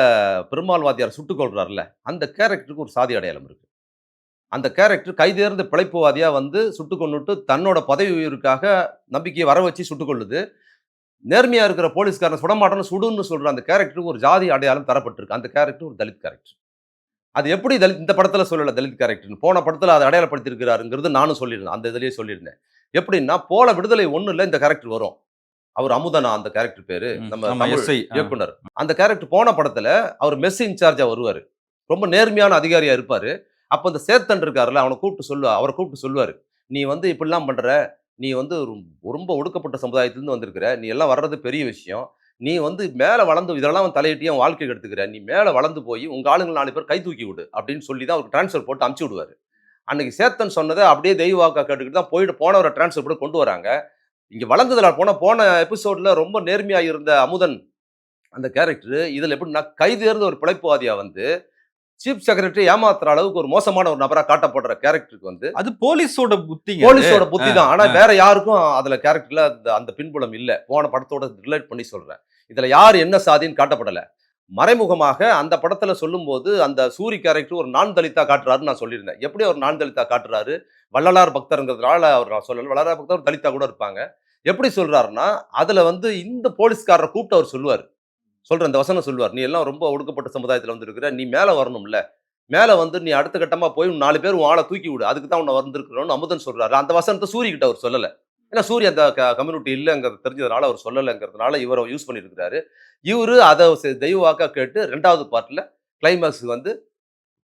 பெருமாள் வாத்தியார் சுட்டுக் கொள்றாருல அந்த கேரக்டருக்கு ஒரு சாதி அடையாளம் இருக்குது அந்த கேரக்டர் கைதேர்ந்த பிழைப்புவாதியாக வந்து சுட்டு கொண்டுட்டு தன்னோட பதவி உயிருக்காக நம்பிக்கையை வர வச்சு சுட்டுக் கொள்ளுது. நேர்மையாக இருக்கிற போலீஸ்காரன் சுடமாட்டோன்னு சுடுன்னு சொல்கிற அந்த கேரக்டருக்கு ஒரு ஜாதி அடையாளம் தரப்பட்டிருக்கு. அந்த கேரக்டர் ஒரு தலித் கேரக்டர். அது எப்படி தலித் இந்த படத்துல சொல்லல தலித் கேரக்டர் போன படத்துல அதை அடையாளப்படுத்தியிருக்கிறாருங்கிறது நானும் சொல்லியிருந்தேன். அந்த இதுலயே சொல்லியிருந்தேன். எப்படின்னா போல விடுதலை ஒண்ணுல இந்த கேரக்டர் வரும். அவர் அமுதனா அந்த கேரக்டர் பேரு? நம்ம. இயக்குனர். அந்த கேரக்டர் போன படத்துல அவர் மெஸ் இன்சார்ஜா வருவாரு. ரொம்ப நேர்மையான அதிகாரியா இருப்பாரு. அப்ப இந்த சேத்தன் இருக்காருல்ல அவனை கூப்பிட்டு சொல்லுவா அவரை கூப்பிட்டு சொல்லுவாரு. நீ வந்து இப்படிலாம் பண்ற நீ வந்து ரொம்ப- ரொம்ப ஒடுக்கப்பட்ட சமுதாயத்திலிருந்து வந்திருக்கிற நீ எல்லாம் வர்றது பெரிய விஷயம். நீ வந்து மேலே வளர்ந்து இதெல்லாம் தலையிட்டு என் வாழ்க்கை எடுத்துக்கிற. நீ மேலே வளர்ந்து போய் உங்கள் ஆளுங்க நாலு பேர் கை தூக்கி விடு அப்படின்னு சொல்லி தான் அவருக்கு டிரான்ஸ்ஃபர் போட்டு அமுச்சு விடுவார். அன்னைக்கு சேத்தன் சொன்னதை அப்படியே தெய்வாக்கா கேட்டுக்கிட்டு தான் போயிட்டு போனவரை டிரான்ஸ்ஃபர் போட்டு கொண்டு வராங்க. இங்கே வளர்ந்ததில் போன போன எபிசோடில் ரொம்ப நேர்மையாக இருந்த அமுதன் அந்த கேரக்டர் இதில் எப்படின்னா கைதேர்ந்த ஒரு பிழைப்புவாதியாக வந்து சீஃப் செக்ரட்டரி ஏமாத்துற அளவுக்கு ஒரு மோசமான ஒரு நபரா காட்டப்படுற கேரக்டருக்கு வந்து அது போலீஸோட புத்திங்க போலீஸோட புத்தி தான். ஆனா. வேற யாருக்கும் அதுல கேரக்டர்ல அந்த அந்த பின்புலம் இல்ல. போன படத்தோட ரிலேட் பண்ணி சொல்றேன். இதுல யார் என்ன சாதின்னு காட்டப்படல. மறைமுகமாக அந்த படத்துல சொல்லும்போது அந்த சூரி கேரக்டர் ஒரு நான் தலித்தா காட்டுறாருன்னு நான் சொல்லியிருந்தேன். எப்படி அவர் நான் தலித்தா காட்டுறாரு? வள்ளலார் பக்தருங்கிறதுனால அவர் நான் சொல்லல. வள்ளலார் பக்தர் ஒரு தலித்தா கூட இருப்பாங்க. எப்படி சொல்றாருன்னா அதுல வந்து இந்த போலீஸ்காரரை கூப்பிட்டு அவர் சொல்லுவார். சொல்கிற அந்த வசனம் சொல்லுவார் நீ எல்லாம் ரொம்ப ஒடுக்கப்பட்ட சமுதாயத்தில் வந்து இருக்கிற நீ மேலே வரணும்ல. மேலே வந்து நீ அடுத்த கட்டமாக போய் நாலு பேர் ஆளை தூக்கி விடு. அதுக்கு தான் உன்னை வந்திருக்கிறோன்னு அமுதன் சொல்கிறாரு அந்த வசனத்தை சூரியகிட்ட அவர் சொல்லலை. ஏன்னா சூரிய அந்த கம்யூனிட்டி இல்லைங்கிறது தெரிஞ்சதுனால அவர் சொல்லலைங்கிறதுனால இவரை யூஸ் பண்ணியிருக்கிறாரு. இவரு அதை தெய்வாக்க கேட்டு ரெண்டாவது பார்ட்டில் கிளைமேக்ஸ் வந்து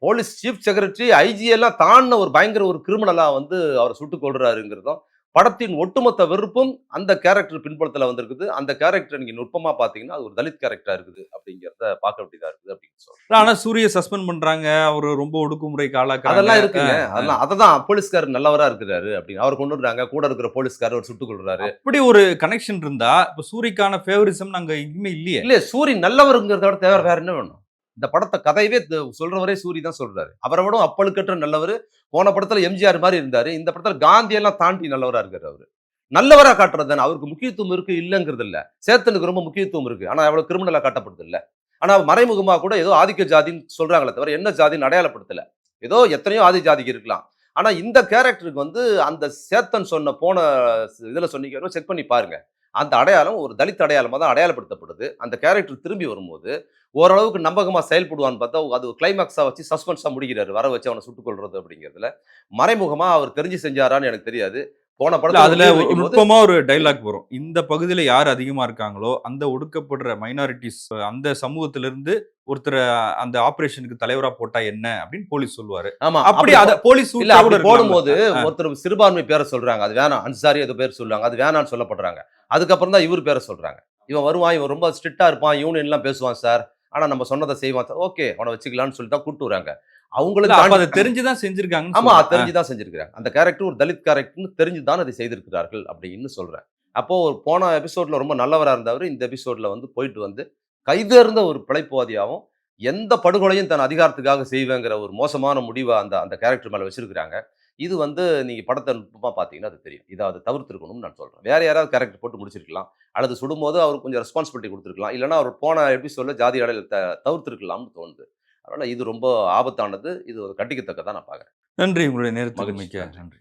போலீஸ் சீஃப் செக்ரட்டரி ஐஜி எல்லாம் தாண்டின ஒரு பயங்கர ஒரு கிரிமினலாக வந்து அவரை சுட்டுக் கொள்றாருங்கிறதும் படத்தின் ஒட்டுமொத்த வெறுப்பும் அந்த கேரக்டர் பின்புலத்துல வந்திருக்குது. அந்த கேரக்டர் நீங்க நுட்பமா பாத்தீங்கன்னா அது ஒரு தலித் கேரக்டரா இருக்குது அப்படிங்கிறத பார்க்க வேண்டியதா இருக்குது அப்படின்னு சொல்றேன் ஆனா சூரிய சஸ்பெண்ட் பண்றாங்க. அவரு ரொம்ப ஒடுக்குமுறைக்கு ஆளாக்குறாங்க அதெல்லாம் இருக்குங்க. அதெல்லாம் அததான் போலீஸ்காரர் நல்லவரா இருக்கிறாரு அப்படின்னு. அவர் கொண்டு வர்றாங்க கூட இருக்கிற போலீஸ்காரர் அவர் சுட்டுக் கொள்றாரு அப்படி ஒரு கனெக்ஷன் இருந்தா இப்ப சூரிக்கான ஃபேவரிசம் நாங்க எங்கேயுமே இல்லையே. இல்ல சூரி நல்லவருங்கிறத விட தேவை வேற என்ன வேணும்? இந்த படத்தை கதையவே சொல்றவரே சூரி தான் சொல்றாரு. அவரை விட அப்பழுக்கற்ற நல்லவர் போன படத்துல எம்ஜிஆர் மாதிரி இருந்தாரு. இந்த படத்துல காந்தியெல்லாம் தாண்டி நல்லவரா இருக்காரு அவரு. நல்லவரா காட்டுறது தானே அவருக்கு முக்கியத்துவம் இருக்கு இல்லைங்கிறது இல்ல. சேத்தனுக்கு ரொம்ப முக்கியத்துவம் இருக்கு. ஆனா அவ்வளவு கிரிமினலா காட்டப்படுது இல்ல. ஆனா மறைமுகமா கூட ஏதோ ஆதிக்க ஜாதின்னு சொல்றாங்களே தவிர என்ன ஜாதின்னு அடையாளப்படுத்தல. ஏதோ எத்தனையோ ஆதி ஜாதிக்கு இருக்கலாம். ஆனா இந்த கேரக்டருக்கு வந்து அந்த சேத்தன் சொன்ன போன இதுல சொன்னீங்க செக் பண்ணி பாருங்க. அந்த அடையாளம் ஒரு தலித் அடையாளமாக தான் அடையாளப்படுத்தப்படுது. அந்த கேரக்டர் திரும்பி வரும்போது ஓரளவுக்கு நம்பகமாக செயல்படுவான்னு பார்த்தா அது கிளைமேக்ஸாக வச்சு சஸ்பென்ஸாக முடிக்கிறாரு. வர வச்சு அவனை சுட்டுக்கொள்றது அப்படிங்கிறதுல. மறைமுகமாக அவர் தெரிஞ்சு செஞ்சாரான்னு எனக்கு தெரியாது. போன படத்துல அதுல நுட்பமா ஒரு டைலாக் வரும். இந்த பகுதியில யார் அதிகமா இருக்காங்களோ அந்த ஒடுக்கப்படுற மைனாரிட்டிஸ் அந்த சமூகத்திலிருந்து ஒருத்தர் அந்த ஆபரேஷனுக்கு தலைவரா போட்டா என்ன அப்படின்னு போலீஸ் சொல்லுவாரு. ஆமா அப்படி அத போலீஸ் இல்ல அப்படி. போடும்போது. ஒருத்தர் சிறுபான்மை பேரை சொல்றாங்க. அது வேணாம் அன்சாரி ஏதோ பேர் சொல்றாங்க அது வேணாம்னு சொல்லப்படுறாங்க. அதுக்கப்புறம் தான் இவர் பேரை சொல்றாங்க. இவன் வருவான் இவன் ரொம்ப ஸ்ட்ரிக்டா இருப்பான் யூனியன் எல்லாம் பேசுவான் சார். ஆனா நம்ம சொன்னதை செய்வான். சார் ஓகே அவனை வச்சுக்கலாம்னு சொல்லி தான் வராங்க. இல்ல, அவங்களுக்கு அதை தெரிஞ்சுதான் செஞ்சிருக்காங்க ஆமா தெரிஞ்சுதான் செஞ்சிருக்கிறாங்க அந்த கேரக்டர் ஒரு தலித் கேரக்டர்னு தெரிஞ்சுதான் அதை செய்திருக்கிறார்கள் அப்படின்னு சொல்றேன். அப்போ ஒரு போன எபிசோட்ல ரொம்ப நல்லவரா இருந்தவர் இந்த எபிசோட்ல வந்து போயிட்டு வந்து கைதேர்ந்த ஒரு பிழைப்புவாதியாகவும் எந்த படுகொலையும் தன் அதிகாரத்துக்காக செய்வேங்கிற ஒரு மோசமான முடிவை அந்த அந்த கேரக்டர் மேல வச்சிருக்கிறாங்க. இது வந்து நீங்க படத்தை நுட்பமா பாத்தீங்கன்னா அது தெரியும். இதை அதை தவிர்த்திருக்கணும்னு நான் சொல்றேன். வேற யாராவது கேரக்டர் போட்டு முடிச்சிருக்கலாம். அல்லது சுடும்போது அவருக்கு கொஞ்சம் ரெஸ்பான்சிபிலிட்டி கொடுத்துருக்கலாம். இல்லைன்னா அவர் போன எபிசோட்ல ஜாதி அடையாளத்தை தவிர்த்திருக்கலாம்னு தோணுது. அதனால இது ரொம்ப ஆபத்தானது இது ஒரு கண்டிக்கத்தக்கதான் நான் பாக்குறேன் நன்றி உங்களுடைய நேரத்துக்கு. மிக்க. நன்றி